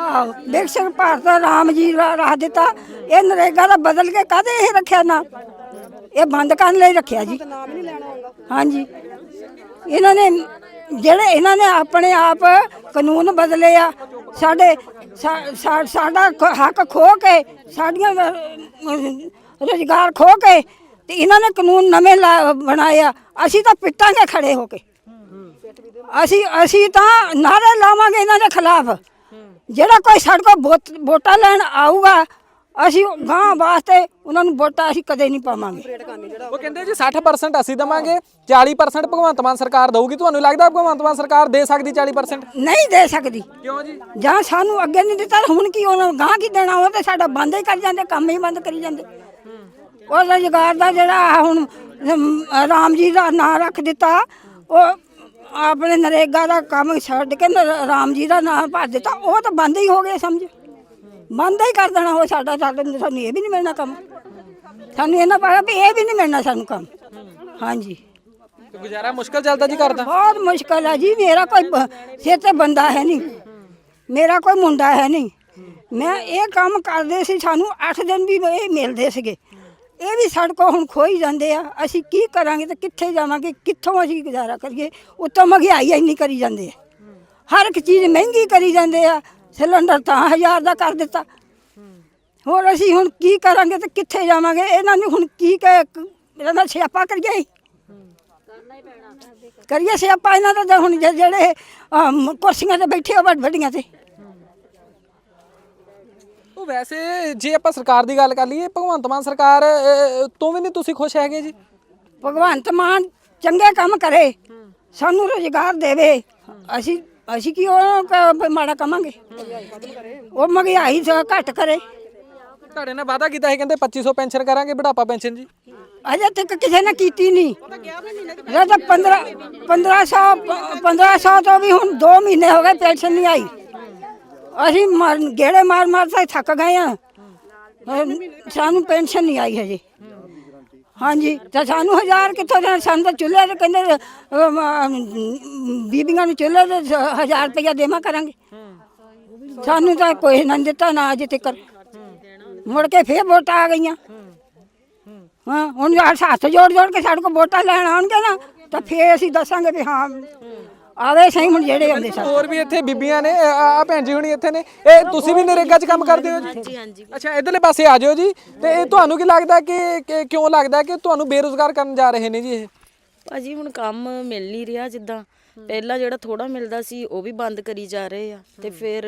ਵਿਕਸਿਤ ਭਾਰਤ ਰਾਮ ਜੀ ਰੱਖ ਦਿੱਤਾ। ਇਹ ਨਰੇਗਾ ਦਾ ਬਦਲ ਕੇ ਕਾਹਦੇ ਇਹ ਰੱਖਿਆ ਨਾ? ਇਹ ਬੰਦ ਕਰਨ ਲਈ ਰੱਖਿਆ ਜੀ। ਹਾਂਜੀ। ਇਹਨਾਂ ਨੇ ਜਿਹੜੇ ਇਹਨਾਂ ਨੇ ਆਪਣੇ ਆਪ ਕਾਨੂੰਨ ਬਦਲੇ ਆ, ਸਾਡੇ ਸਾਡਾ ਹੱਕ ਖੋ ਕੇ, ਸਾਡੀਆਂ ਰੁਜ਼ਗਾਰ ਖੋ ਕੇ ਤੇ ਇਹਨਾਂ ਨੇ ਕਾਨੂੰਨ ਨਵੇਂ ਲਾ- ਬਣਾਏ ਆ। ਅਸੀਂ ਤਾਂ ਪਿੱਟਾਂਗੇ ਖੜੇ ਹੋ ਕੇ। ਅਸੀਂ ਅਸੀਂ ਤਾਂ ਨਾਰੇ ਲਾਵਾਂਗੇ ਇਹਨਾਂ ਦੇ ਖਿਲਾਫ। ਜਿਹੜਾ ਕੋਈ ਸਾਡੇ ਕੋਲ ਵੋਟਾਂ ਲੈਣ ਆਊਗਾ ਅਸੀਂ ਗਾਂ ਵਾਸਤੇ ਉਹਨਾਂ ਨੂੰ ਵੋਟਾਂ ਅਸੀਂ ਕਦੇ ਨਹੀਂ ਪਾਵਾਂਗੇ। ਉਹ ਕਹਿੰਦੇ ਜੀ 60% ਅਸੀਂ ਦਵਾਂਗੇ 40% ਭਗਵੰਤ ਮਾਨ ਸਰਕਾਰ ਦਊਗੀ। ਤੁਹਾਨੂੰ ਲੱਗਦਾ ਭਗਵੰਤ ਮਾਨ ਸਰਕਾਰ ਦੇ ਸਕਦੀ 40% ਨਹੀਂ ਦੇ ਸਕਦੀ। ਕਿਉਂ ਜੀ? ਜਾਂ ਸਾਨੂੰ ਅੱਗੇ ਨਹੀਂ ਦਿੱਤਾ ਤਾਂ ਹੁਣ ਕੀ ਉਹਨਾਂ ਨੂੰ ਗਾਂ ਕੀ ਦੇਣਾ? ਉਹ ਤੇ ਸਾਡਾ ਬੰਦ ਹੀ ਕਰ ਜਾਂਦੇ ਕੰਮ ਹੀ ਬੰਦ ਕਰੀ ਜਾਂਦੇ। ਉਹ ਰੁਜ਼ਗਾਰ ਦਾ ਜਿਹੜਾ ਆਹ ਹੁਣ ਅਮ, ਰਾਮ ਜੀ ਦਾ ਨਾਂ ਰੱਖ ਦਿੱਤਾ। ਉਹ ਆਪਣੇ ਨਰੇਗਾ ਦਾ ਕੰਮ ਛੱਡ ਕੇ ਨ- ਰਾਮ ਜੀ ਦਾ ਨਾਂ ਭਰ ਦਿੱਤਾ। ਉਹ ਤਾਂ ਬੰਦ ਹੀ ਹੋ ਗਿਆ ਸਮਝ। ਬੰਦ ਹੀ ਕਰ ਦੇਣਾ ਉਹ ਸਾਡਾ ਸਾਡੇ ਸਾਨੂੰ ਇਹ ਵੀ ਨਹੀਂ ਮਿਲਣਾ ਕੰਮ। ਸਾਨੂੰ ਇਹਨਾਂ ਪਤਾ ਵੀ ਇਹ ਵੀ ਨਹੀਂ ਮਿਲਣਾ ਸਾਨੂੰ ਕੰਮ। ਹਾਂਜੀ। ਤੇ ਗੁਜ਼ਾਰਾ ਮੁਸ਼ਕਲ ਚੱਲਦਾ ਜੀ ਕਰਦਾ ਬਹੁਤ ਮੁਸ਼ਕਲ ਹੈ ਜੀ ਮੇਰਾ ਕੋਈ ਬ- ਸਿਰ ਤੇ ਬੰਦਾ ਹੈ ਨਹੀਂ। ਮੇਰਾ ਕੋਈ ਮੁੰਡਾ ਹੈ ਨਹੀਂ। ਮੈਂ ਇਹ ਕੰਮ ਕਰਦੇ ਸੀ ਸਾਨੂੰ 8 ਦਿਨ ਵੀ ਇਹ ਮਿਲਦੇ ਸੀਗੇ। ਇਹ ਵੀ ਸੜਕੋਂ ਹੁਣ ਖੋਈ ਜਾਂਦੇ ਆ। ਅਸੀਂ ਕੀ ਕਰਾਂਗੇ ਤੇ ਕਿੱਥੇ ਜਾਵਾਂਗੇ ਕਿੱਥੋਂ ਅਸੀਂ ਗੁਜ਼ਾਰਾ ਕਰੀਏ? ਉੱਤੋਂ ਮਹਿੰਗਾਈ ਇੰਨੀ ਕਰੀ ਜਾਂਦੇ ਆ। ਹਰ ਇੱਕ ਚੀਜ਼ ਮਹਿੰਗੀ ਕਰੀ ਜਾਂਦੇ ਆ। ਸਿਲੰਡਰ ਤਾਂ ਹਜ਼ਾਰ ਦਾ ਕਰ ਦਿੱਤਾ। ਹੋਰ ਅਸੀਂ ਹੁਣ ਕੀ ਕਰਾਂਗੇ ਤੇ ਕਿੱਥੇ ਜਾਵਾਂਗੇ? ਇਹਨਾਂ ਨੂੰ ਹੁਣ ਕੀ ਕਹਿ ਇਹਨਾਂ ਦਾ ਸਿਆਪਾ ਕਰੀਏ ਕਰੀਏ ਸਿਆਪਾ ਇਹਨਾਂ ਦਾ ਤਾਂ ਹੁਣ ਜਿਹੜੇ ਅਮ, ਕੁਰਸੀਆਂ ਤੇ ਬੈਠੇ ਆ ਵੱਡ ਵੱਡੀਆਂ ਤੇ। ਉਹ ਵੈਸੇ ਜੇ ਆਪਾਂ ਸਰਕਾਰ ਦੀ ਗੱਲ ਕਰ ਲਈਏ ਭਗਵੰਤ ਮਾਨ ਸਰਕਾਰ ਅਹ, ਤੋਂ ਵੀ ਨਹੀਂ ਤੁਸੀਂ ਖੁਸ਼ ਹੈਗੇ ਜੀ? ਭਗਵੰਤ ਮਾਨ ਚੰਗੇ ਕੰਮ ਕਰੇ। ਸਾਨੂੰ ਰੁਜ਼ਗਾਰ ਦੇਵੇ। ਅਸੀਂ ਅਸੀਂ ਕੀ ਉਹ ਕ- ਮਾੜਾ ਕਮਾਂਗੇ ਉਹ ਮਹਿੰਗਾਈ ਤਾਂ ਘੱਟ ਕਰੇ। ਤੁਹਾਡੇ ਨਾਲ ਵਾਅਦਾ ਕੀਤਾ ਸੀ ਕਹਿੰਦੇ 2500 ਪੈਨਸ਼ਨ ਕਰਾਂਗੇ ਬੁਢਾਪਾ ਪੈਨਸ਼ਨ ਜੀ। ਅਜੇ ਤੱਕ ਕਿਸੇ ਨੇ ਕੀਤੀ ਨਹੀਂ ਇਹ ਤਾਂ 15 1500 1500 ਤੋਂ ਵੀ ਹੁਣ 2 ਮਹੀਨੇ ਹੋ ਗਏ ਪੈਨਸ਼ਨ ਨਹੀਂ ਆਈ। ਅਸੀਂ ਮਾਰ ਗੇੜੇ ਮਾਰ ਮਾਰ ਤਾਂ ਥੱਕ ਗਏ ਆ। ਸਾਨੂੰ ਪੈਨਸ਼ਨ ਨਹੀਂ ਆਈ ਹਜੇ। ਹਾਂਜੀ ਤਾਂ ਸਾਨੂੰ ਹਜ਼ਾਰ ਕਿੱਥੋਂ ਦੇਣ? ਸਾਨੂੰ ਤਾਂ ਚੁੱਲ੍ਹੇ ਤੇ ਕਹਿੰਦੇ ਅਮ, ਅਮ, ਬੀਬੀਆਂ ਨੂੰ ਚੁੱਲ੍ਹੇ ਤੇ ਸ- ਹਜ਼ਾਰ ਰੁਪਇਆ ਦੇਵਾਂ ਕਰਾਂਗੇ। ਸਾਨੂੰ ਤਾਂ ਕੋਈ ਨਾ ਦਿੱਤਾ ਨਾ ਅਜੇ ਤੱਕ। ਮੁੜ ਕੇ ਫੇਰ ਵੋਟਾਂ ਆ ਗਈਆਂ। ਹਾਂ ਹੁਣ ਯਾਰ ਹੱਥ ਜੋੜ ਜੋੜ ਕੇ ਸਾਡੇ ਕੋਲ ਵੋਟਾਂ ਲੈਣ ਆਉਣਗੇ ਨਾ ਤਾਂ ਫੇਰ ਅਸੀਂ ਦੱਸਾਂਗੇ ਵੀ ਹਾਂ ਆਵੇ ਸਹੀ ਹੁਣ ਜਿਹੜੇ ਆਉਂਦੇ ਸਨ ਹੋਰ ਵੀ ਇੱਥੇ ਬੀਬੀਆਂ ਨੇ ਆ ਭੈਣ ਜੀ ਹੁਣੀ ਇੱਥੇ ਨੇ। ਇਹ ਤੁਸੀਂ ਵੀ ਨਰੇਗਾ 'ਚ ਕੰਮ ਕਰਦੇ ਹੋ ਜੀ? ਹਾਂਜੀ ਹਾਂਜੀ। ਅੱਛਾ ਇਧਰਲੇ ਪਾਸੇ ਆ ਜਾਓ ਜੀ। ਤੇ ਇਹ ਤੁਹਾਨੂੰ ਕੀ ਲੱਗਦਾ ਕਿ ਕਿ ਕਿਉਂ ਲੱਗਦਾ ਕਿ ਤੁਹਾਨੂੰ ਬੇਰੁਜ਼ਗਾਰ ਕਰਨ ਜਾ ਰਹੇ ਨੇ ਜੀ ਇਹ? ਭਾਜੀ ਹੁਣ ਕੰਮ ਮਿਲ ਨਹੀਂ ਰਿਹਾ ਜਿੱਦਾਂ। ਪਹਿਲਾਂ ਜਿਹੜਾ ਥੋੜਾ ਮਿਲਦਾ ਸੀ ਉਹ ਵੀ ਬੰਦ ਕਰੀ ਜਾ ਰਹੇ ਆ। ਤੇ ਫਿਰ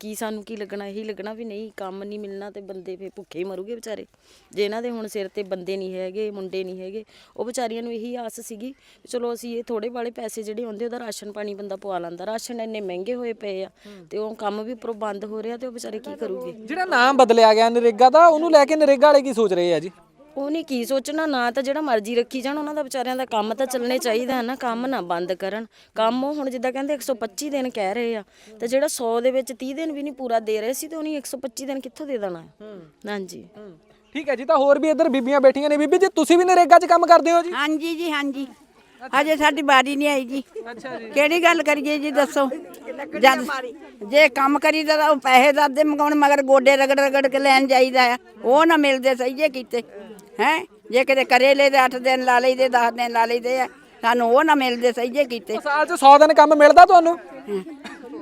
ਕੀ ਸਾਨੂੰ ਕੀ ਲੱਗਣਾ ਇਹੀ ਲੱਗਣਾ ਵੀ ਨਹੀਂ ਕੰਮ ਨਹੀਂ ਮਿਲਣਾ ਤੇ ਬੰਦੇ ਫੇ ਭੁੱਖੇ ਹੀ ਮਰੂਗੇ ਵਿਚਾਰੇ। ਜੇ ਇਹਨਾਂ ਦੇ ਹੁਣ ਸਿਰ ਤੇ ਬੰਦੇ ਨਹੀਂ ਹੈਗੇ ਮੁੰਡੇ ਨਹੀਂ ਹੈਗੇ ਉਹ ਵਿਚਾਰੀਆਂ ਨੂੰ ਇਹੀ ਆਸ ਸੀਗੀ ਚਲੋ ਅਸੀਂ ਇਹ ਥੋੜੇ ਵਾਲੇ ਪੈਸੇ ਜਿਹੜੇ ਹੁੰਦੇ ਉਹਦਾ ਰਾਸ਼ਨ ਪਾਣੀ ਬੰਦਾ ਪਵਾ ਲੈਂਦਾ। ਰਾਸ਼ਨ ਇੰਨੇ ਮਹਿੰਗੇ ਹੋਏ ਪਏ ਆ ਤੇ ਉਹ ਕੰਮ ਵੀ ਉੱਪਰੋਂ ਬੰਦ ਹੋ ਰਿਹਾ ਤੇ ਉਹ ਵਿਚਾਰੇ ਕੀ ਕਰੂਗੇ? ਜਿਹੜਾ ਨਾਮ ਬਦਲਿਆ ਗਿਆ ਨਰੇਗਾ ਦਾ ਉਹਨੂੰ ਲੈ ਕੇ ਨਰੇਗਾ ਵਾਲੇ ਕੀ ਸੋਚ ਰਹੇ ਆ ਜੀ? ਉਹਨੇ ਕੀ ਸੋਚਣਾ ਨਾ ਤਾਂ ਜਿਹੜਾ ਮਰਜ਼ੀ ਰੱਖੀ ਜਾਣ ਉਹਨਾਂ ਦਾ ਵਿਚਾਰਿਆਂ ਦਾ ਕੰਮ ਤਾਂ ਚੱਲਣੇ ਚਾਹੀਦਾ ਹੈ ਨਾ ਕੰਮ ਨਾ ਬੰਦ ਕਰਨ। ਕੰਮ ਉਹ ਹੁਣ ਜਿੱਦਾਂ ਕਹਿੰਦੇ 125 ਦਿਨ ਕਹਿ ਰਹੇ ਆ ਤੇ ਜਿਹੜਾ 100 ਦੇ ਵਿੱਚ 30 ਦਿਨ ਵੀ ਨਹੀਂ ਪੂਰਾ ਦੇ ਰਹੇ ਸੀ ਤੇ ਉਹਨੇ 125 ਦਿਨ ਕਿੱਥੋਂ ਦੇ ਦੇਣਾ ਹੈ? ਹਾਂਜੀ। ਠੀਕ ਹੈ ਜੀ ਤਾਂ ਹੋਰ ਵੀ ਇੱਧਰ ਬੀਬੀਆਂ ਬੈਠੀਆਂ ਨੇ। ਬੀਬੀ ਜੀ ਤੁਸੀਂ ਵੀ ਨਰੇਗਾ 'ਚ ਕੰਮ ਕਰਦੇ ਹੋ ਜੀ? ਹਾਂਜੀ ਜੀ ਹਾਂਜੀ। ਅਜੇ ਸਾਡੀ ਵਾਰੀ ਨਹੀਂ ਆਈ ਜੀ। ਅੱਛਾ ਜੀ। ਕਿਹੜੀ ਗੱਲ ਕਰੀਏ ਜੀ ਦੱਸੋ। ਜਦ ਜੇ ਕੰਮ ਕਰੀਦਾ ਤਾਂ ਉਹ ਪੈਸੇ ਦਾਦੇ ਮੰਗਾਉਣ ਮਗਰ ਗੋਡੇ ਰਗੜ ਰਗੜ ਕੇ ਲੈਣ ਜਾਈਦਾ ਆ। ਉਹ ਨਾ ਮਿਲਦੇ ਸਹੀ ਜੇ ਕੀਤੇ। ਹੈ? ਜੇ ਕਿਤੇ ਕਰੇਲੇ ਦੇ 8 ਦਿਨ ਲਾ ਲਈਦੇ 10 ਦਿਨ ਲਾ ਲਈਦੇ ਆ ਸਾਨੂੰ ਉਹ ਨਾ ਮਿਲਦੇ ਸਹੀ ਜੇ ਕੀਤੇ ਸਾਲ 'ਚ 100 ਦਿਨ ਕੰਮ ਮਿਲਦਾ ਤੁਹਾਨੂੰ?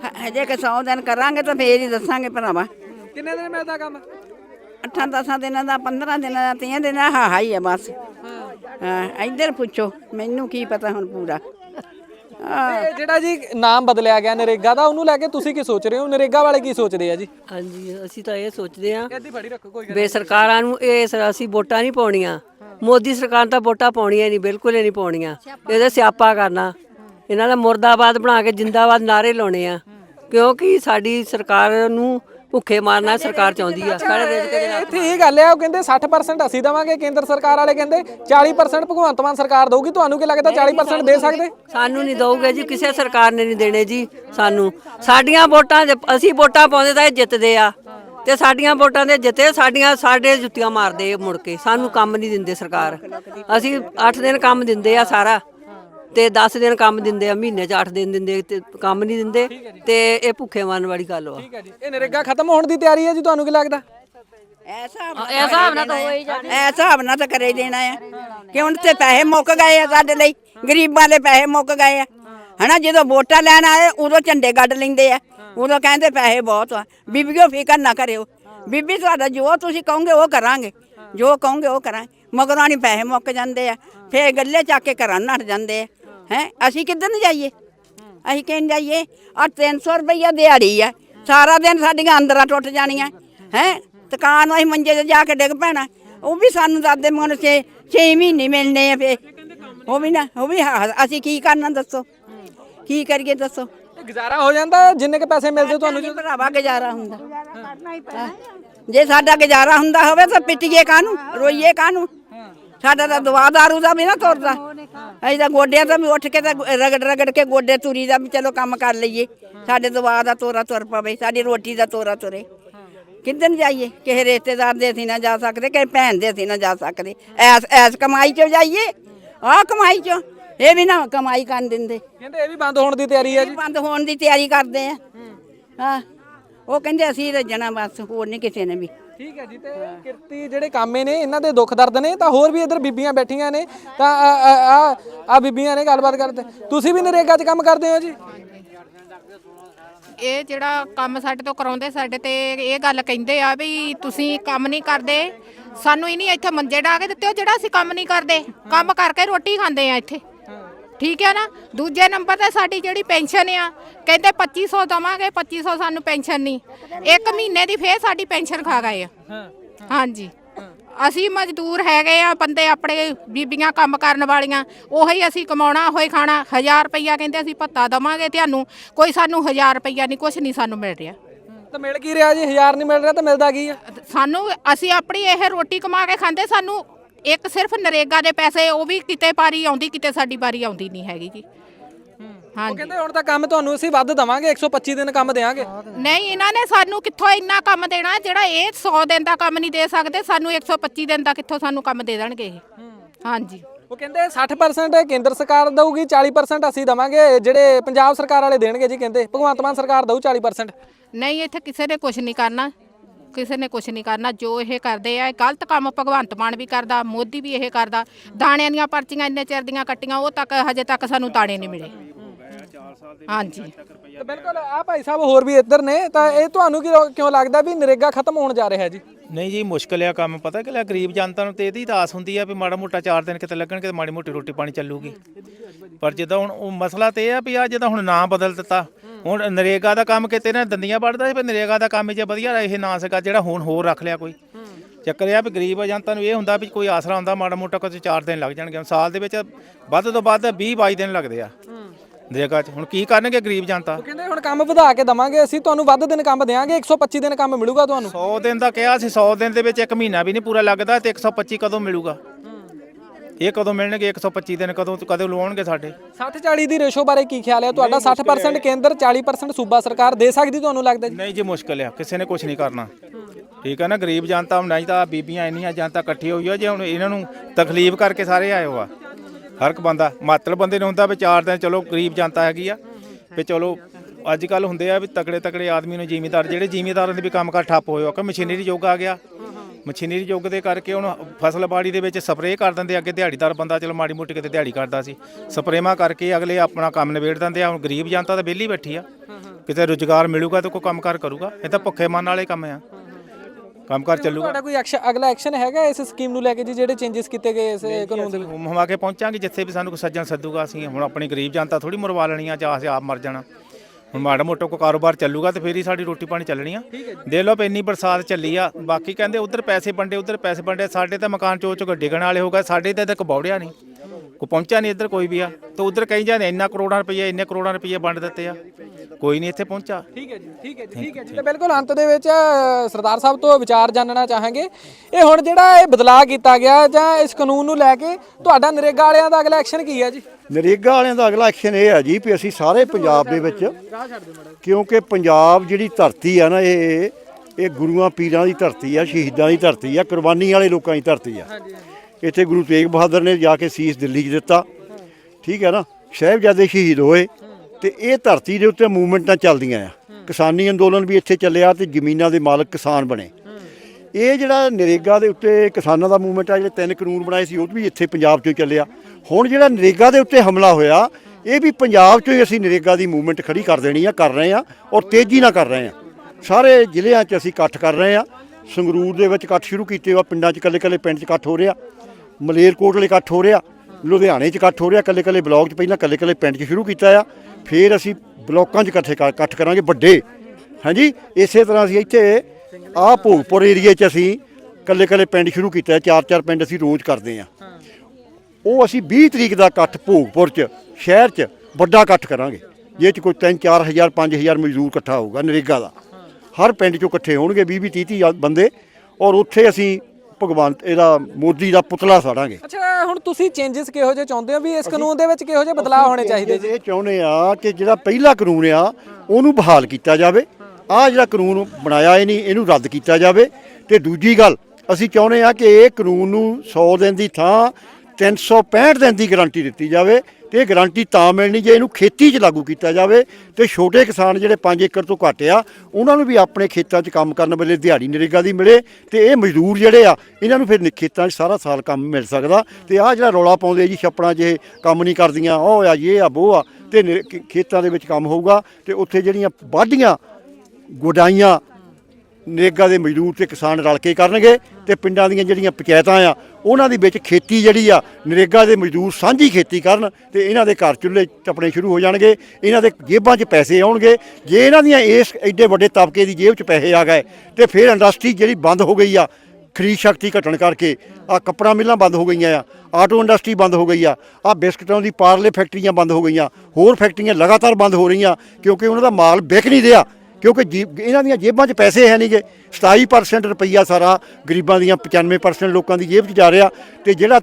ਹ- ਹਜੇ ਕਿ 100 ਦਿਨ ਕਰਾਂਗੇ ਤਾਂ ਫੇਰ ਹੀ ਦੱਸਾਂਗੇ ਭਰਾਵਾ। ਕਿੰਨੇ ਦਿਨ ਮਿਲਦਾ ਕੰਮ? ਅੱਠਾਂ ਦਸਾਂ ਦਿਨਾਂ ਦਾ 15 ਦਿਨਾਂ ਦਾ 30 ਦਿਨਾਂ ਦਾ ਹਾ ਹੀ ਆ ਬਸ। ਹਾਂ ਇੱਧਰ ਪੁੱਛੋ ਮੈਨੂੰ ਕੀ ਪਤਾ ਹੁਣ ਪੂਰਾ। ਹਾਂ ਤੇ ਜਿਹੜਾ ਜੀ ਨਾਮ ਬਦਲਿਆ ਗਿਆ ਨਰੇਗਾ ਦਾ ਉਹਨੂੰ ਲੈ ਕੇ ਤੁਸੀਂ ਕੀ ਸੋਚ ਰਹੇ ਹੋ? ਨਰੇਗਾ ਵਾਲੇ ਕੀ ਸੋਚਦੇ ਆ ਜੀ? ਹਾਂਜੀ ਅਸੀਂ ਤਾਂ ਇਹ ਸੋਚਦੇ ਹਾਂ ਇੱਦੀ ਫੜੀ ਰੱਖੋ ਕੋਈ ਵੀ ਸਰਕਾਰਾਂ ਨੂੰ ਇਹ ਸ- ਅਸੀਂ ਵੋਟਾਂ ਨਹੀਂ ਪਾਉਣੀਆਂ। ਮੋਦੀ ਸਰਕਾਰ ਤਾਂ ਵੋਟਾਂ ਪਾਉਣੀਆਂ ਨਹੀਂ ਬਿਲਕੁਲ ਹੀ ਨਹੀਂ ਪਾਉਣੀਆਂ। ਇਹਦੇ ਸਿਆਪਾ ਕਰਨਾ। ਇਹਨਾਂ ਦਾ ਮੁਰਦਾਬਾਦ ਬਣਾ ਕੇ ਜਿੰਦਾਬਾਦ ਨਾਰੇ ਲਾਉਣੇ ਆ। ਕਿਉਂਕਿ ਸਾਡੀ ਸਰਕਾਰ ਨੂੰ ਭੁੱਖੇ ਮਾਰਨਾ ਸਰਕਾਰ ਚਾਹੁੰਦੀ ਆ। ਸਾਡੇ ਦੇਸ਼ ਦੇ ਇੱਥੇ ਇਹ ਗੱਲ ਹੈ ਉਹ ਕਹਿੰਦੇ 60% ਅਸੀਂ ਦਵਾਂਗੇ ਕੇਂਦਰ ਸਰਕਾਰ ਵਾਲੇ ਕਹਿੰਦੇ 40% ਭਗਵੰਤ ਮਾਨ ਸਰਕਾਰ ਦਊਗੀ ਤੁਹਾਨੂੰ ਕੀ ਲੱਗਦਾ 40% ਦੇ ਸਕਦੇ? ਸਾਨੂੰ ਨਹੀਂ ਦਊਗੇ ਜੀ ਕਿਸੇ ਸਰਕਾਰ ਨੇ ਨਹੀਂ ਦੇਣੇ ਜੀ ਸਾਨੂੰ। ਸਾਡੀਆਂ ਵੋਟਾਂ ਅਸੀਂ ਵੋਟਾਂ ਪਾਉਂਦੇ ਤਾਂ ਇਹ ਜਿੱਤਦੇ ਆ। ਤੇ ਸਾਡੀਆਂ ਵੋਟਾਂ ਦੇ ਜਿੱਤੇ ਸਾਡੀਆਂ ਸਾਡੇ ਜੁੱਤੀਆਂ ਮਾਰਦੇ ਮੁੜ ਕੇ। ਸਾਨੂੰ ਕੰਮ ਨਹੀਂ ਦਿੰਦੇ ਸਰਕਾਰ। ਅਸੀਂ 8 ਦਿਨ ਕੰਮ ਦਿੰਦੇ ਆ ਸਾਰਾ। ਤੇ 10 ਦਿਨ ਕੰਮ ਦਿੰਦੇ ਆ ਮਹੀਨੇ 'ਚ 8 ਦਿਨ ਦਿੰਦੇ ਤੇ ਕੰਮ ਨਹੀਂ ਦਿੰਦੇ ਤੇ ਇਹ ਭੁੱਖੇ ਮਰਨ ਵਾਲੀ ਗੱਲ ਵਾ ਠੀਕ ਹੈ ਜੀ। ਇਹ ਨਰੇਗਾ ਖਤਮ ਹੋਣ ਦੀ ਤਿਆਰੀ ਹੈ ਜੀ ਤੁਹਾਨੂੰ ਕੀ ਲੱਗਦਾ? ਐਸਾ ਹਿਸਾਬ ਨਾਲ ਤਾਂ ਹੋਈ ਜਾਣਾ। ਐਸਾ ਨਾਲ ਤਾਂ ਕਰੇ ਦੇਣਾ ਆ। ਕਿ ਹੁਣ ਤੇ ਪੈਸੇ ਮੁੱਕ ਗਏ ਆ ਸਾਡੇ ਲਈ ਗਰੀਬਾਂ ਦੇ ਪੈਸੇ ਮੁੱਕ ਗਏ ਆ। ਹਨਾ ਜਦੋਂ ਵੋਟਾਂ ਲੈਣ ਆਏ ਉਦੋਂ ਝੰਡੇ ਗੱਡ ਲੈਂਦੇ ਆ। ਉਦੋਂ ਕਹਿੰਦੇ ਪੈਸੇ ਬਹੁਤ ਆ। ਬੀਬੀਓ ਫਿਕਰ ਨਾ ਕਰਿਓ। ਬੀਬੀ ਤੁਹਾਡਾ ਜੋ ਤੁਸੀਂ ਕਹੋਗੇ ਉਹ ਕਰਾਂਗੇ। ਜੋ ਕਹੋਗੇ ਉਹ ਕਰਾਂਗੇ। ਮਗਰੋਂ ਨਹੀਂ ਪੈਸੇ ਮੁੱਕ ਜਾਂਦੇ ਆ। ਫੇਰ ਗੱਲੇ ਚੱਕ ਕੇ ਘਰਾਂ ਨੱਠ ਜਾਂਦੇ ਆ। ਹੈ? ਅਸੀਂ ਕਿੱਧਰ ਨੂੰ ਜਾਈਏ? ਅਸੀਂ ਕਹਿੰਦੇ ਜਾਈਏ? ਆ 300 ਰੁਪਈਆ ਦਿਹਾੜੀ ਆ। ਸਾਰਾ ਦਿਨ ਸਾਡੀਆਂ ਅੰਦਰਾਂ ਟੁੱਟ ਜਾਣੀਆਂ। ਹੈ? ਤਕਾਨ ਅਸੀਂ ਮੰਜੇ ਤੇ ਜਾ ਕੇ ਡਿੱਗ ਪੈਣਾ। ਉਹ ਵੀ ਸਾਨੂੰ ਦਾਦੇ ਮਨ ਛੇ 6 ਮਹੀਨੇ ਮਿਲਨੇ ਆ ਫੇ ਉਹ ਵੀ ਨਾ ਉਹ ਵੀ ਅਸੀਂ ਕੀ ਕਰਨਾ ਦੱਸੋ? ਕੀ ਕਰੀਏ ਦੱਸੋ? ਗੁਜ਼ਾਰਾ ਹੋ ਜਾਂਦਾ ਜਿੰਨੇ ਕੇ ਪੈਸੇ ਮਿਲਦੇ ਤੁਹਾਨੂੰ ਨਹੀਂ ਭਰਾਵਾ ਗੁਜ਼ਾਰਾ ਹੁੰਦਾ। ਜੇ ਸਾਡਾ ਗੁਜ਼ਾਰਾ ਹੁੰਦਾ ਹੋਵੇ ਤਾਂ ਪਿੱਟੀਏ ਕਾਹਨੂੰ? ਰੋਈਏ ਕਾਹਨੂੰ? ਸਾਡਾ ਤਾਂ ਦਵਾ ਦਾਰੂ ਦਾ ਵੀ ਨਾ ਤੁਰਦਾ। ਅਸੀਂ ਤਾਂ ਗੋਡਿਆਂ ਤੋਂ ਵੀ ਉੱਠ ਕੇ ਤਾਂ ਰਗੜ ਰਗੜ ਕੇ ਗੋਡੇ ਤੁਰੀ ਦਾ ਵੀ ਚਲੋ ਕੰਮ ਕਰ ਲਈਏ। ਸਾਡੇ ਦਵਾ ਦਾ ਤੋਰਾ ਤੁਰ ਪਵੇ ਸਾਡੀ ਰੋਟੀ ਦਾ ਤੋਰਾ ਤੁਰੇ। ਕਿੱਦਨ ਜਾਈਏ? ਕਿਸੇ ਰਿਸ਼ਤੇਦਾਰ ਦੇ ਅਸੀਂ ਨਾ ਜਾ ਸਕਦੇ ਕਿਸੇ ਭੈਣ ਦੇ ਅਸੀਂ ਨਾ ਜਾ ਸਕਦੇ। ਐਸ ਐਸ ਕਮਾਈ ਚੋਂ ਜਾਈਏ ਆਹ ਕਮਾਈ ਚੋਂ। ਇਹ ਵੀ ਨਾ ਕਮਾਈ ਕਰਨ ਦਿੰਦੇ। ਕਹਿੰਦੇ ਇਹ ਵੀ ਬੰਦ ਹੋਣ ਦੀ ਤਿਆਰੀ ਹੈ ਜੀ। ਬੰਦ ਹੋਣ ਦੀ ਤਿਆਰੀ ਕਰਦੇ ਆ। ਹਾਂ। ਉਹ ਕਹਿੰਦੇ ਅਸੀਂ ਰੱਜਣਾ ਬਸ ਹੋਰ ਨਹੀਂ ਕਿਸੇ ਨੇ ਵੀ। ਠੀਕ ਹੈ ਜੀ, ਤੇ ਕਿਰਤੀ ਜਿਹੜੇ ਕਾਮੇ ਨੇ, ਇਹਨਾਂ ਦੇ ਦੁੱਖ ਦਰਦ ਨੇ, ਤਾਂ ਹੋਰ ਵੀ ਇੱਧਰ ਬੀਬੀਆਂ ਬੈਠੀਆਂ ਨੇ, ਤਾਂ ਆ ਆ ਬੀਬੀਆਂ ਨੇ ਗੱਲਬਾਤ ਕਰਦੇ। ਤੁਸੀਂ ਵੀ ਨਰੇਗਾ 'ਚ ਕੰਮ ਕਰਦੇ ਹੋ ਜੀ? ਇਹ ਜਿਹੜਾ ਕੰਮ ਸਾਡੇ ਤੋਂ ਕਰਾਉਂਦੇ, ਸਾਡੇ ਤੇ ਇਹ ਗੱਲ ਕਹਿੰਦੇ ਆ ਵੀ ਤੁਸੀਂ ਕੰਮ ਨਹੀਂ ਕਰਦੇ। ਸਾਨੂੰ ਹੀ ਨਹੀਂ ਇੱਥੇ ਮੰਜੇ ਢਾ ਕੇ ਦਿੱਤੇ, ਉਹ ਜਿਹੜਾ ਅਸੀਂ ਕੰਮ ਨਹੀਂ ਕਰਦੇ, ਕੰਮ ਕਰਕੇ ਰੋਟੀ ਖਾਂਦੇ ਆ ਇੱਥੇ। ਠੀਕ ਹੈ ਨਾ? ਦੂਜੇ ਨੰਬਰ ਤੇ ਸਾਡੀ ਜਿਹੜੀ ਪੈਨਸ਼ਨ ਆ ਕਹਿੰਦੇ 2500 ਦਵਾਂਗੇ 2500 ਸਾਨੂੰ ਪੈਨਸ਼ਨ ਨਹੀਂ। ਇੱਕ ਮਹੀਨੇ ਦੀ ਫੇਰ ਸਾਡੀ ਪੈਨਸ਼ਨ ਖਾ ਗਏ ਆ। ਹਾਂਜੀ। ਅਸੀਂ ਮਜ਼ਦੂਰ ਹੈਗੇ ਆ ਬੰਦੇ ਆਪਣੇ ਬੀਬੀਆਂ ਕੰਮ ਕਰਨ ਵਾਲੀਆਂ ਉਹੀ ਅਸੀਂ ਕਮਾਉਣਾ ਹੋਏ ਖਾਣਾ। 1000 ਰੁਪਈਆ ਕਹਿੰਦੇ ਅਸੀਂ ਭੱਤਾ ਦਵਾਂਗੇ ਤੁਹਾਨੂੰ ਕੋਈ ਸਾਨੂੰ 1000 ਰੁਪਈਆ ਨਹੀਂ ਕੁਝ ਨਹੀਂ ਸਾਨੂੰ ਮਿਲ ਰਿਹਾ। ਤਾਂ ਮਿਲ ਕੀ ਰਿਹਾ ਜੀ? 1000 ਨਹੀਂ ਮਿਲ ਰਿਹਾ ਤਾਂ ਮਿਲਦਾ ਕੀ ਆ? ਸਾਨੂੰ ਅਸੀਂ ਆਪਣੀ ਇਹ ਰੋਟੀ ਕਮਾ ਕੇ ਖਾਂਦੇ ਸਾਨੂੰ ਇੱਕ ਸਿਰਫ ਨਰੇਗਾ ਦੇ ਪੈਸੇ ਉਹ ਵੀ ਕਿਤੇ ਪਾਰੀ ਆਉਂਦੀ ਕਿਤੇ ਸਾਡੀ ਵਾਰੀ ਆਉਂਦੀ ਨਹੀਂ ਹੈਗੀ ਜੀ। ਉਹ ਹਾਂਜੀ। ਕਹਿੰਦੇ ਹੁਣ ਤਾਂ ਕੰਮ ਤੁਹਾਨੂੰ ਅਸੀਂ ਵੱਧ ਦਵਾਂਗੇ 125 ਦਿਨ ਕੰਮ ਦੇਵਾਂਗੇ। ਨਹੀਂ ਇਹਨਾਂ ਨੇ ਸਾਨੂੰ ਕਿੱਥੋਂ ਇੰਨਾ ਕੰਮ ਦੇਣਾ ਜਿਹੜਾ ਇਹ 100 ਦਿਨ ਦਾ ਕੰਮ ਨਹੀਂ ਦੇ ਸਕਦੇ ਸਾਨੂੰ 125 ਦਿਨ ਦਾ ਕਿੱਥੋਂ ਸਾਨੂੰ ਕੰਮ ਦੇ ਦੇਣਗੇ ਇਹ। ਹਾਂਜੀ। ਉਹ ਕਹਿੰਦੇ 60% ਕੇਂਦਰ ਸਰਕਾਰ ਦਊਗੀ 40% ਅਸੀਂ ਦਵਾਂਗੇ ਜਿਹੜੇ ਪੰਜਾਬ ਸਰਕਾਰ ਵਾਲੇ ਦੇਣਗੇ ਜੀ ਕਹਿੰਦੇ ਭਗਵੰਤ ਮਾਨ ਸਰਕਾਰ ਦਊ 40% ਨਹੀਂ ਇੱਥੇ ਕਿਸੇ ਨੇ ਕੁਝ ਨਹੀਂ ਕਰਨਾ। ਕਿਸੇ ਨੇ ਕੁਝ ਨਹੀਂ ਕਰਨਾ ਜੋ ਇਹ ਕਰਦੇ ਆ ਇਹ ਗਲਤ ਕੰਮ ਭਗਵੰਤ ਮਾਨ ਵੀ ਕਰਦਾ ਮੋਦੀ ਵੀ ਇਹ ਕਰਦਾ। ਦਾਣਿਆਂ ਦੀਆਂ ਪਰਚੀਆਂ ਇੰਨੇ ਚਿਰ ਦੀਆਂ ਕੱਟੀਆਂ ਉਹ ਤੱਕ ਹਜੇ ਤੱਕ ਸਾਨੂੰ ਦਾਣੇ ਨਹੀਂ ਮਿਲੇ। ਹਾਂਜੀ। ਤਾਂ ਬਿਲਕੁਲ ਆ ਭਾਈ ਸਾਹਿਬ ਹੋਰ ਵੀ ਇੱਧਰ ਨੇ ਤਾਂ ਇਹ ਤੁਹਾਨੂੰ ਕਿਉਂ ਕਿਉਂ ਲੱਗਦਾ ਵੀ ਨਰੇਗਾ ਖਤਮ ਹੋਣ ਜਾ ਰਿਹਾ ਜੀ? ਨਹੀਂ ਜੀ ਮੁਸ਼ਕਲ ਆ ਕੰਮ ਪਤਾ ਕਿ ਲੈ ਗਰੀਬ ਜਨਤਾ ਨੂੰ ਤੇ ਇਹਦੀ ਤਾਂ ਆਸ ਹੁੰਦੀ ਆ ਵੀ ਮਾੜਾ ਮੋਟਾ ਚਾਰ ਦਿਨ ਕਿਤੇ ਲੱਗਣਗੇ ਤੇ ਮਾੜੀ ਮੋਟੀ ਰੋਟੀ ਪਾਣੀ ਚੱਲੂਗੀ। ਪਰ ਜਦੋਂ ਹੁਣ ਉਹ ਮਸਲਾ ਤੇ ਇਹ ਆ ਵੀ ਆ ਜਦੋਂ ਹੁਣ ਨਾਂ ਬਦਲ ਦਿੱਤਾ ਹੁਣ ਨਰੇਗਾ ਦਾ ਕੰਮ ਕਿਤੇ ਨਾ ਦੰਦੀਆਂ ਵੱਢਦਾ ਸੀ ਪਰ ਨਰੇਗਾ ਦਾ ਕੰਮ ਜੇ ਵਧੀਆ ਇਹ ਨਾਂ ਸੀਗਾ ਜਿਹੜਾ ਹੁਣ ਹੋਰ ਰੱਖ ਲਿਆ ਕੋਈ। ਚੱਕਰ ਇਹ ਆ ਵੀ ਗਰੀਬ ਜਨਤਾ ਨੂੰ ਇਹ ਹੁੰਦਾ ਵੀ ਕੋਈ ਆਸਰਾ ਹੁੰਦਾ ਮਾੜਾ ਮੋਟਾ ਕੋਈ ਚਾਰ ਦਿਨ ਲੱਗ ਜਾਣਗੇ। ਹੁਣ ਸਾਲ ਦੇ ਵਿੱਚ ਵੱਧ ਤੋਂ ਵੱਧ 20 22 ਦਿਨ ਲੱਗਦੇ ਆ। ਨਰੇਗਾ 'ਚ ਹੁਣ ਕੀ ਕਰਨਗੇ ਗਰੀਬ ਜਨਤਾ? ਉਹ ਕਹਿੰਦੇ ਹੁਣ ਕੰਮ ਵਧਾ ਕੇ ਦਵਾਂਗੇ ਅਸੀਂ ਤੁਹਾਨੂੰ ਵੱਧ ਦਿਨ ਕੰਮ ਦੇਵਾਂਗੇ 125 ਦਿਨ ਕੰਮ ਮਿਲੂਗਾ ਤੁਹਾਨੂੰ। 100 ਦਿਨ ਦਾ ਕਿਹਾ ਸੀ 100 ਦਿਨ ਦੇ ਵਿੱਚ ਇੱਕ ਮਹੀਨਾ ਵੀ ਨਹੀਂ ਪੂਰਾ ਲੱਗਦਾ ਤੇ 125 ਕਦੋਂ ਮਿਲੂਗਾ? ਇਹ ਕਦੋਂ ਮਿਲਣਗੇ? 125 ਦਿਨ ਕਦੋਂ ਕਦੋਂ ਲਵਾਉਣਗੇ ਸਾਡੇ? 60 40 ਦੀ ਰੇਸ਼ੋ ਬਾਰੇ ਕੀ ਖਿਆਲ ਹੈ? ਤੁਹਾਡਾ 60% ਕੇਂਦਰ 40% ਸੂਬਾ ਸਰਕਾਰ ਦੇ ਸਕਦੀ ਤੁਹਾਨੂੰ ਲੱਗਦਾ ਜੀ? ਨਹੀਂ ਜੀ ਮੁਸ਼ਕਲ ਆ ਕਿਸੇ ਨੇ ਕੁਝ ਨਹੀਂ ਕਰਨਾ। ਠੀਕ ਹੈ ਨਾ? ਗਰੀਬ ਜਨਤਾ ਹੁਣ ਨਹੀਂ ਤਾਂ ਬੀਬੀਆਂ ਇੰਨੀਆਂ ਜਨਤਾ ਇਕੱਠੀ ਹੋਈ ਆ ਜੇ ਹੁਣ ਇਹਨਾਂ ਨੂੰ ਤਕਲੀਫ ਕਰਕੇ ਸਾਰੇ ਆਏ ਹੋ ਆ। ਹਰ ਇੱਕ ਬੰਦਾ ਮਾਤਲ ਬੰਦੇ ਨੂੰ ਹੁੰਦਾ ਵੀ ਚਾਰ ਦਿਨ ਚਲੋ ਗਰੀਬ ਜਨਤਾ ਹੈਗੀ ਆ ਵੀ ਚਲੋ ਅੱਜ ਕੱਲ ਹੁੰਦੇ ਆ ਵੀ ਤਕੜੇ ਤਕੜੇ ਆਦਮੀ ਨੂੰ ਜ਼ਿਮੀਦਾਰ ਜਿਹੜੇ ਜ਼ਿਮੀਦਾਰਾਂ ਦੇ ਵੀ ਕੰਮਕਾਰ ਠੱਪ ਹੋਏ ਹੋ ਕਿ ਮਸ਼ੀਨਰੀ ਯੁੱਗ ਆ ਗਿਆ। ਮਸ਼ੀਨਰੀ ਯੁੱਗ ਦੇ ਕਰਕੇ ਹੁਣ ਫਸਲ ਬਾੜੀ ਦੇ ਵਿੱਚ ਸਪਰੇਅ ਕਰ ਦਿੰਦੇ ਅੱਗੇ ਦਿਹਾੜੀਦਾਰ ਬੰਦਾ ਚਲੋ ਮਾੜੀ ਮੋਟੀ ਕਿਤੇ ਦਿਹਾੜੀ ਕਰਦਾ ਸੀ। ਸਪਰੇਮਾ ਕਰਕੇ ਅਗਲੇ ਆਪਣਾ ਕੰਮ ਨਿਬੇੜ ਦਿੰਦੇ ਆ ਹੁਣ ਗਰੀਬ ਜਨਤਾ ਤਾਂ ਵਿਹਲੀ ਬੈਠੀ ਆ। ਕਿਤੇ ਰੁਜ਼ਗਾਰ ਮਿਲੂਗਾ ਤਾਂ ਕੋਈ ਕੰਮਕਾਰ ਕਰੂਗਾ ਇਹ ਤਾਂ ਭੁੱਖੇ ਮਨ ਵਾਲੇ ਕੰਮ ਆ। ਕੰਮਕਾਰ ਚੱਲੂਗਾ। ਤੁਹਾਡਾ ਕੋਈ ਐਕਸ਼ਨ ਅਗਲਾ ਐਕਸ਼ਨ ਹੈਗਾ ਇਸ ਸਕੀਮ ਨੂੰ ਲੈ ਕੇ ਜੀ ਜਿਹੜੇ ਚੇਂਜਸ ਕੀਤੇ ਗਏ ਇਸ ਕਾਨੂੰਨ ਦੇ ਵਿੱਚ? ਹੁਮ ਹਮਾ ਕੇ ਪਹੁੰਚਾਂਗੇ ਜਿੱਥੇ ਵੀ ਸਾਨੂੰ ਕੋਈ ਸੱਜਣ ਸੱਦੂਗਾ ਅਸੀਂ ਹੁਣ ਆਪਣੀ ਗਰੀਬ ਜਨਤਾ ਥੋੜੀ ਮਰਵਾ ਲੈਣੀ ਆ ਜਾਂ ਅਸੀਂ ਆਪ ਮਰ ਜਾਣਾ। ਹੁਣ ਮਾੜਾ ਮੋਟਾ ਕੋ ਕਾਰੋਬਾਰ ਚੱਲੂਗਾ ਤੇ ਫੇਰ ਹੀ ਸਾਡੀ ਰੋਟੀ ਪਾਣੀ ਚੱਲਣੀ ਆ। ਦੇ ਲਓ ਵੀ ਇੰਨੀ ਬਰਸਾਤ ਚੱਲੀ ਆ ਬਾਕੀ ਕਹਿੰਦੇ ਉਧਰ ਪੈਸੇ ਵੰਡੇ ਉਧਰ ਪੈਸੇ ਵੰਡੇ ਸਾਡੇ ਤਾਂ ਮਕਾਨ ਚੋਚ ਚੋ ਡਿੱਗਣ ਵਾਲੇ ਹੋ ਗਏ ਸਾਡੇ ਤਾਂ ਇੱਧਰ ਕਬੌੜਿਆ ਨਹੀਂ। ਕੋ ਪਹੁੰਚਿਆ ਨਹੀਂ ਇੱਧਰ ਕੋਈ ਵੀ ਆ ਤੇ ਉਧਰ ਕਹੀ ਜਾਂਦੇ ਇੰਨਾ ਕਰੋੜਾਂ ਰੁਪਏ ਇੰਨੇ ਕਰੋੜਾਂ ਰੁਪਏ ਵੰਡ ਦਿੱਤੇ ਆ। ਕੋਈ ਨਹੀਂ ਇੱਥੇ ਪਹੁੰਚਾ। ਠੀਕ ਹੈ ਜੀ ਠੀਕ ਹੈ ਜੀ ਠੀਕ ਹੈ ਜੀ। ਤੇ ਬਿਲਕੁਲ ਅੰਤ ਦੇ ਵਿੱਚ ਅ, ਸਰਦਾਰ ਸਾਹਿਬ ਤੋਂ ਵਿਚਾਰ ਜਾਣਨਾ ਚਾਹਾਂਗੇ। ਇਹ ਹੁਣ ਜਿਹੜਾ ਇਹ ਬਦਲਾਅ ਕੀਤਾ ਗਿਆ ਜਾਂ ਇਸ ਕਾਨੂੰਨ ਨੂੰ ਲੈ ਕੇ ਤੁਹਾਡਾ ਨਰੇਗਾ ਵਾਲਿਆਂ ਦਾ ਅਗਲਾ ਐਕਸ਼ਨ ਕੀ ਹੈ ਜੀ? ਨਰੇਗਾ ਵਾਲਿਆਂ ਦਾ ਅਗਲਾ ਐਕਸ਼ਨ ਇਹ ਹੈ ਜੀ ਵੀ ਅਸੀਂ ਸਾਰੇ ਪੰਜਾਬ ਦੇ ਵਿੱਚ ਕਿਉਂਕਿ ਪੰਜਾਬ ਜਿਹੜੀ ਧਰਤੀ ਆ ਨਾ ਇਹ ਇਹ ਗੁਰੂਆਂ ਪੀਰਾਂ ਦੀ ਧਰਤੀ ਆ ਸ਼ਹੀਦਾਂ ਦੀ ਧਰਤੀ ਆ ਕੁਰਬਾਨੀ ਵਾਲੇ ਲੋਕਾਂ ਦੀ ਧਰਤੀ ਆ। ਇੱਥੇ ਗੁਰੂ ਤੇਗ ਬਹਾਦਰ ਨੇ ਜਾ ਕੇ ਸੀਸ ਦਿੱਲੀ 'ਚ ਦਿੱਤਾ। ਠੀਕ ਹੈ ਨਾ? ਸਾਹਿਬਜ਼ਾਦੇ ਸ਼ਹੀਦ ਹੋਏ ਤੇ ਇਹ ਧਰਤੀ ਦੇ ਉੱਤੇ ਮੂਵਮੈਂਟਾਂ ਚੱਲਦੀਆਂ ਆ। ਕਿਸਾਨੀ ਅੰਦੋਲਨ ਵੀ ਇੱਥੇ ਚੱਲਿਆ ਤੇ ਜ਼ਮੀਨਾਂ ਦੇ ਮਾਲਕ ਕਿਸਾਨ ਬਣੇ। ਇਹ ਜਿਹੜਾ ਨਰੇਗਾ ਦੇ ਉੱਤੇ ਕਿਸਾਨਾਂ ਦਾ ਮੂਵਮੈਂਟ ਆ, ਜਿਹੜੇ ਤਿੰਨ ਕਾਨੂੰਨ ਬਣਾਏ ਸੀ, ਉਹ ਵੀ ਇੱਥੇ ਪੰਜਾਬ 'ਚੋਂ ਹੀ ਚੱਲਿਆ। ਹੁਣ ਜਿਹੜਾ ਨਰੇਗਾ ਦੇ ਉੱਤੇ ਹਮਲਾ ਹੋਇਆ, ਇਹ ਵੀ ਪੰਜਾਬ 'ਚੋਂ ਹੀ ਅਸੀਂ ਨਰੇਗਾ ਦੀ ਮੂਵਮੈਂਟ ਖੜੀ ਕਰ ਦੇਣੀ ਆ, ਕਰ ਰਹੇ ਆ ਔਰ ਤੇਜ਼ੀ ਨਾਲ ਕਰ ਰਹੇ ਆ। ਸਾਰੇ ਜ਼ਿਲ੍ਹਿਆਂ 'ਚ ਅਸੀਂ ਇਕੱਠ ਕਰ ਰਹੇ ਆ। ਸੰਗਰੂਰ ਦੇ ਵਿੱਚ ਇਕੱਠ ਸ਼ੁਰੂ ਕੀਤੇ ਆ ਪਿੰਡਾਂ 'ਚ ਇਕੱਲੇ ਇਕੱਲੇ ਪਿੰਡ 'ਚ ਇਕੱਠ ਹੋ ਰਿਹਾ। ਮਲੇਰਕੋਟਲੇ ਇਕੱਠ ਹੋ ਰਿਹਾ, ਲੁਧਿਆਣੇ 'ਚ ਇਕੱਠ ਹੋ ਰਿਹਾ ਇਕੱਲੇ ਇਕੱਲੇ ਬਲਾਕ 'ਚ ਪਹਿਲਾਂ ਇਕੱਲੇ ਇਕੱਲੇ ਪਿੰਡ 'ਚ ਸ਼ੁਰੂ ਕੀਤਾ ਆ, ਫਿਰ ਅਸੀਂ ਬਲਾਕਾਂ 'ਚ ਇਕੱਠੇ ਇਕੱਠ ਕਰਾਂਗੇ ਵੱਡੇ। ਹਾਂਜੀ, ਇਸੇ ਤਰ੍ਹਾਂ ਅਸੀਂ ਇੱਥੇ ਆਹ ਭੋਗਪੁਰ ਏਰੀਏ 'ਚ ਅਸੀਂ ਕੱਲੇ ਕੱਲੇ ਪਿੰਡ ਸ਼ੁਰੂ ਕੀਤਾ ਚਾਰ ਚਾਰ ਪਿੰਡ ਅਸੀਂ ਰੋਜ਼ ਕਰਦੇ ਆ। ਉਹ ਅਸੀਂ 20 ਤਰੀਕ ਦਾ ਇਕੱਠ ਭੋਗਪੁਰ 'ਚ, ਸ਼ਹਿਰ 'ਚ ਵੱਡਾ ਇਕੱਠ ਕਰਾਂਗੇ ਜੇ 'ਚ ਕੋਈ 3 4000 5000 ਮਜ਼ਦੂਰ ਇਕੱਠਾ ਹੋਊਗਾ ਨਰੇਗਾ ਦਾ। ਹਰ ਪਿੰਡ 'ਚੋਂ ਇਕੱਠੇ ਹੋਣਗੇ 20 20 30 ਬੰਦੇ ਔਰ ਉੱਥੇ ਅਸੀਂ ਭਗਵੰਤ ਇਹਦਾ ਮੋਦੀ ਦਾ ਪੁਤਲਾ ਸਾੜਾਂਗੇ। ਅੱਛਾ ਹੁਣ ਤੁਸੀਂ ਚੇਂਜਸ ਕਿਹੋ ਜਿਹੇ ਚਾਹੁੰਦੇ ਹੋ ਵੀ ਇਸ ਕਾਨੂੰਨ ਦੇ ਵਿੱਚ ਕਿਹੋ ਜਿਹੇ ਬਦਲਾਅ ਹੋਣੇ ਚਾਹੀਦੇ ਜੀ? ਇਹ ਚਾਹੁੰਦੇ ਆ ਕਿ ਜਿਹੜਾ ਪਹਿਲਾ ਕਾਨੂੰਨ ਆ ਉਹਨੂੰ ਬਹਾਲ ਕੀਤਾ ਜਾਵੇ। ਆ ਜਿਹੜਾ ਕਾਨੂੰਨ ਬਣਾਇਆ ਇਹ ਨਹੀਂ ਇਹਨੂੰ ਰੱਦ ਕੀਤਾ ਜਾਵੇ। ਤੇ ਦੂਜੀ ਗੱਲ ਅਸੀਂ ਚਾਹੁੰਦੇ ਆ ਕਿ ਇਹ ਕਾਨੂੰਨ ਨੂੰ 100 ਦਿਨ ਦੀ ਥਾਂ 365 ਦਿਨ ਦੀ ਗਾਰੰਟੀ ਦਿੱਤੀ ਜਾਵੇ। ਤੇ ਇਹ ਗਾਰੰਟੀ ਤਾਂ ਮਿਲਣੀ ਜੇ ਇਹਨੂੰ ਖੇਤੀ 'ਚ ਲਾਗੂ ਕੀਤਾ ਜਾਵੇ ਤੇ ਛੋਟੇ ਕਿਸਾਨ ਜਿਹੜੇ 5 ਏਕੜ ਤੋਂ ਘੱਟ ਆ, ਉਹਨਾਂ ਨੂੰ ਵੀ ਆਪਣੇ ਖੇਤਾਂ 'ਚ ਕੰਮ ਕਰਨ ਵੇਲੇ ਦਿਹਾੜੀ ਨਰੇਗਾ ਦੀ ਮਿਲੇ ਤੇ ਇਹ ਮਜ਼ਦੂਰ ਜਿਹੜੇ ਆ, ਇਹਨਾਂ ਨੂੰ ਫਿਰ ਨਿ- ਖੇਤਾਂ 'ਚ ਸਾਰਾ ਸਾਲ ਕੰਮ ਮਿਲ ਸਕਦਾ ਤੇ ਆਹ ਜਿਹੜਾ ਰੌਲਾ ਪਾਉਂਦੇ ਜੀ, ਛੱਪੜਾਂ 'ਚ ਇਹ ਕੰਮ ਨਹੀਂ ਕਰਦੀਆਂ, ਉਹ ਆ, ਇਹ ਆ, ਉਹ ਆ, ਤੇ ਖੇਤਾਂ ਦੇ ਵਿੱਚ ਕੰਮ ਹੋਊਗਾ ਤੇ ਉੱਥੇ ਜਿਹੜੀਆਂ ਵਾਢੀਆਂ, ਗੁਡਾਈਆਂ ਨਰੇਗਾ ਦੇ ਮਜ਼ਦੂਰ ਤੇ ਕਿਸਾਨ ਰਲ ਕੇ ਕਰਨਗੇ ਤੇ ਪਿੰਡਾਂ ਦੀਆਂ ਜਿਹੜੀਆਂ ਪੰਚਾਇਤਾਂ ਆ, ਉਹਨਾਂ ਦੇ ਵਿੱਚ ਖੇਤੀ ਜਿਹੜੀ ਆ, ਨਰੇਗਾ ਦੇ ਮਜ਼ਦੂਰ ਸਾਂਝੀ ਖੇਤੀ ਕਰਨ ਤੇ ਇਹਨਾਂ ਦੇ ਘਰ ਚੁੱਲ੍ਹੇ ਟੱਪਣੇ ਸ਼ੁਰੂ ਹੋ ਜਾਣਗੇ, ਇਹਨਾਂ ਦੇ ਜੇਬਾਂ 'ਚ ਪੈਸੇ ਆਉਣਗੇ, ਜੇ ਇਹਨਾਂ ਦੀਆਂ ਇਸ ਐਡੇ ਵੱਡੇ ਤਬਕੇ ਦੀ ਜੇਬ 'ਚ ਪੈਸੇ ਆ ਗਏ ਤੇ ਫਿਰ ਇੰਡਸਟਰੀ ਜਿਹੜੀ ਬੰਦ ਹੋ ਗਈ ਆ, ਖਰੀਦ ਸ਼ਕਤੀ ਘਟਣ ਕਰਕੇ ਆ ਕੱਪੜਾ ਮਿੱਲਾਂ ਬੰਦ ਹੋ ਗਈਆਂ ਆ, ਆਟੋ ਇੰਡਸਟਰੀ ਬੰਦ ਹੋ ਗਈ ਆ ਆ ਬਿਸਕਟਾਂ ਦੀ ਪਾਰਲੇ ਫੈਕਟਰੀਆਂ ਬੰਦ ਹੋ ਗਈਆਂ, ਹੋਰ ਫੈਕਟਰੀਆਂ ਲਗਾਤਾਰ ਬੰਦ ਹੋ ਰਹੀਆਂ ਕਿਉਂਕਿ ਉਹਨਾਂ ਦਾ ਮਾਲ ਵਿਕ ਨਹੀਂ ਰਿਹਾ। ਕਿਉਂਕਿ ਜੀ- ਇਹਨਾਂ ਦੀਆਂ ਜੇਬਾਂ 'ਚ ਪੈਸੇ ਹੈ ਨਹੀਂਗੇ 27% ਰੁਪਈਆ ਸਾਰਾ ਗਰੀਬਾਂ ਦੀਆਂ 95% ਲੋਕਾਂ ਦੀ ਜੇਬ 'ਚ ਜਾ ਰਿਹਾ ਤੇ ਜਿਹੜਾ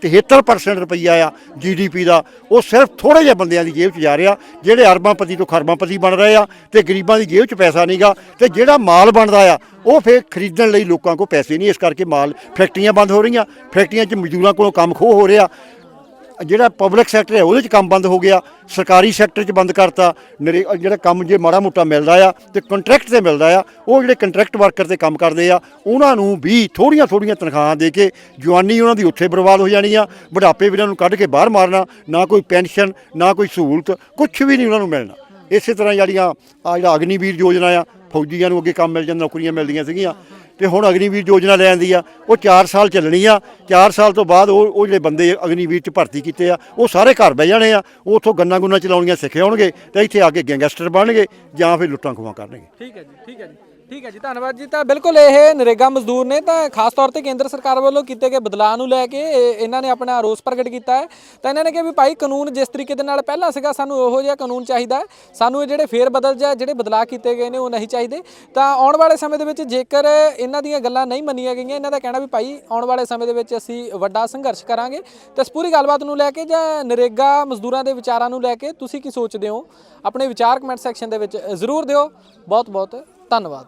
73% ਰੁਪਈਆ ਆ ਜੀਡੀਪੀ ਦਾ, ਉਹ ਸਿਰਫ ਥੋੜੇ ਜਿਹੇ ਬੰਦਿਆਂ ਦੀ ਜੇਬ 'ਚ ਜਾ ਰਿਹਾ। ਜਿਹੜੇ ਅਰਬਾਂਪਤੀ ਤੋਂ ਖਰਬਾਂਪਤੀ ਬਣ ਰਹੇ ਆ ਤੇ ਗਰੀਬਾਂ ਦੀ ਜੇਬ 'ਚ ਪੈਸਾ ਨਹੀਂਗਾ ਤੇ ਜਿਹੜਾ ਮਾਲ ਬਣਦਾ ਆ, ਉਹ ਫਿਰ ਖਰੀਦਣ ਲਈ ਲੋਕਾਂ ਕੋਲ ਪੈਸੇ ਨਹੀਂ। ਇਸ ਕਰਕੇ ਮਾਲ ਫੈਕਟਰੀਆਂ ਬੰਦ ਹੋ ਰਹੀਆਂ। ਫੈਕਟਰੀਆਂ 'ਚ ਮਜ਼ਦੂਰਾਂ ਕੋਲੋਂ ਕੰਮ ਖੋਹ ਹੋ ਰਿਹਾ। ਜਿਹੜਾ ਪਬਲਿਕ ਸੈਕਟਰ ਹੈ, ਉਹਦੇ 'ਚ ਕੰਮ ਬੰਦ ਹੋ ਗਿਆ, ਸਰਕਾਰੀ ਸੈਕਟਰ 'ਚ ਬੰਦ ਕਰਤਾ, ਨਰੇ ਜਿਹੜਾ ਕੰਮ ਜੇ ਮਾੜਾ ਮੋਟਾ ਮਿਲਦਾ ਆ ਤੇ ਕੰਟਰੈਕਟ ਤੇ ਮਿਲਦਾ ਆ, ਉਹ ਜਿਹੜੇ ਕੰਟਰੈਕਟ ਵਰਕਰ ਤੇ ਕੰਮ ਕਰਦੇ ਆ, ਉਹਨਾਂ ਨੂੰ ਵੀ ਥੋੜੀਆਂ ਥੋੜੀਆਂ ਤਨਖਾਹਾਂ ਦੇ ਕੇ ਜਵਾਨੀ ਉਹਨਾਂ ਦੀ ਉੱਥੇ ਬਰਬਾਦ ਹੋ ਜਾਣੀ ਆ, ਬੁਢਾਪੇ ਵੀ ਉਹਨਾਂ ਨੂੰ ਕੱਢ ਕੇ ਬਾਹਰ ਮਾਰਨਾ, ਨਾ ਕੋਈ ਪੈਨਸ਼ਨ, ਨਾ ਕੋਈ ਸਹੂਲਤ ਕੁਝ ਵੀ ਨਹੀਂ ਉਹਨਾਂ ਨੂੰ ਮਿਲਣਾ। ਇਸੇ ਤਰ੍ਹਾਂ ਜਿਹੜੀਆਂ ਆ ਜਿਹੜਾ ਅਗਨੀਵੀਰ ਯੋਜਨਾ ਆ, ਫੌਜੀਆਂ ਨੂੰ ਅੱਗੇ ਕੰਮ ਮਿਲ ਜਾਂਦਾ, ਨੌਕਰੀਆਂ ਮਿਲਦੀਆਂ ਸੀਗੀਆਂ। ਤੇ ਹੁਣ ਅਗਨੀਵੀਰ ਯੋਜਨਾ ਲੈ ਆਂਦੀ ਆ, ਉਹ 4 ਸਾਲ ਚੱਲਣੀ ਆ। 4 ਸਾਲ ਤੋਂ ਬਾਅਦ ਉਹ ਉਹ ਜਿਹੜੇ ਬੰਦੇ ਅਗਨੀਵੀਰ ਚ ਭਰਤੀ ਕੀਤੇ ਆ, ਉਹ ਸਾਰੇ ਘਰ ਬਹਿ ਜਾਣੇ ਆ। ਉਹ ਉੱਥੋਂ ਗੰਨਾ ਗੁੰਨਾ ਚਲਾਉਣੀਆਂ ਸਿੱਖ ਆਉਣਗੇ ਤੇ ਇੱਥੇ ਆ ਕੇ ਗੈਂਗਸਟਰ ਬਣਨਗੇ ਜਾਂ ਫਿਰ ਲੁੱਟਾਂ ਖੋਹਾਂ ਕਰਨਗੇ। ਠੀਕ ਹੈ ਜੀ, ਠੀਕ ਹੈ ਜੀ। ਠੀਕ ਹੈ ਜੀ, ਧੰਨਵਾਦ ਜੀ। ਤਾਂ ਬਿਲਕੁਲ ਇਹ ਨਰੇਗਾ ਮਜ਼ਦੂਰ ਨੇ ਤਾਂ ਖਾਸ ਤੌਰ ਤੇ ਕੇਂਦਰ ਸਰਕਾਰ ਵੱਲੋਂ ਕੀਤੇ ਗਏ ਬਦਲਾਅ ਨੂੰ ਲੈ ਕੇ ਇਹ- ਇਹਨਾਂ ਨੇ ਆਪਣਾ ਰੋਸ ਪ੍ਰਗਟ ਕੀਤਾ ਹੈ। ਤਾਂ ਇਹਨਾਂ ਨੇ ਕਿਹਾ ਵੀ ਭਾਈ ਕਾਨੂੰਨ ਜਿਸ ਤਰੀਕੇ ਦੇ ਨਾਲ ਪਹਿਲਾਂ ਸੀਗਾ, ਸਾਨੂੰ ਉਹੋ ਜਿਹਾ ਕਾਨੂੰਨ ਚਾਹੀਦਾ ਹੈ। ਸਾਨੂੰ ਇਹ ਜਿਹੜੇ ਫੇਰ ਬਦਲ ਜਾਂ ਜਿਹੜੇ ਬਦਲਾਅ ਕੀਤੇ ਗਏ ਨੇ, ਉਹ ਨਹੀਂ ਚਾਹੀਦੇ। ਤਾਂ ਆਉਣ ਵਾਲੇ ਸਮੇਂ ਦੇ ਵਿੱਚ ਜੇਕਰ ਇਹਨਾਂ ਦੀਆਂ ਗੱਲਾਂ ਨਹੀਂ ਮੰਨੀਆਂ ਗਈਆਂ, ਇਹਨਾਂ ਦਾ ਕਹਿਣਾ ਵੀ ਭਾਈ ਆਉਣ ਵਾਲੇ ਸਮੇਂ ਦੇ ਵਿੱਚ ਅਸੀਂ ਵੱਡਾ ਸੰਘਰਸ਼ ਕਰਾਂਗੇ। ਤਾਂ ਇਸ ਪੂਰੀ ਗੱਲਬਾਤ ਨੂੰ ਲੈ ਕੇ ਜਾਂ ਨਰੇਗਾ ਮਜ਼ਦੂਰਾਂ ਦੇ ਵਿਚਾਰਾਂ ਨੂੰ ਲੈ ਕੇ ਤੁਸੀਂ ਕੀ ਸੋਚਦੇ ਹੋ? ਆਪਣੇ ਵਿਚਾਰ ਕਮੈਂਟ ਸੈਕਸ਼ਨ ਦੇ ਵਿੱਚ ਜ਼ਰੂਰ ਦਿਓ। ਬਹੁਤ ਬਹੁਤ ਧੰਨਵਾਦ।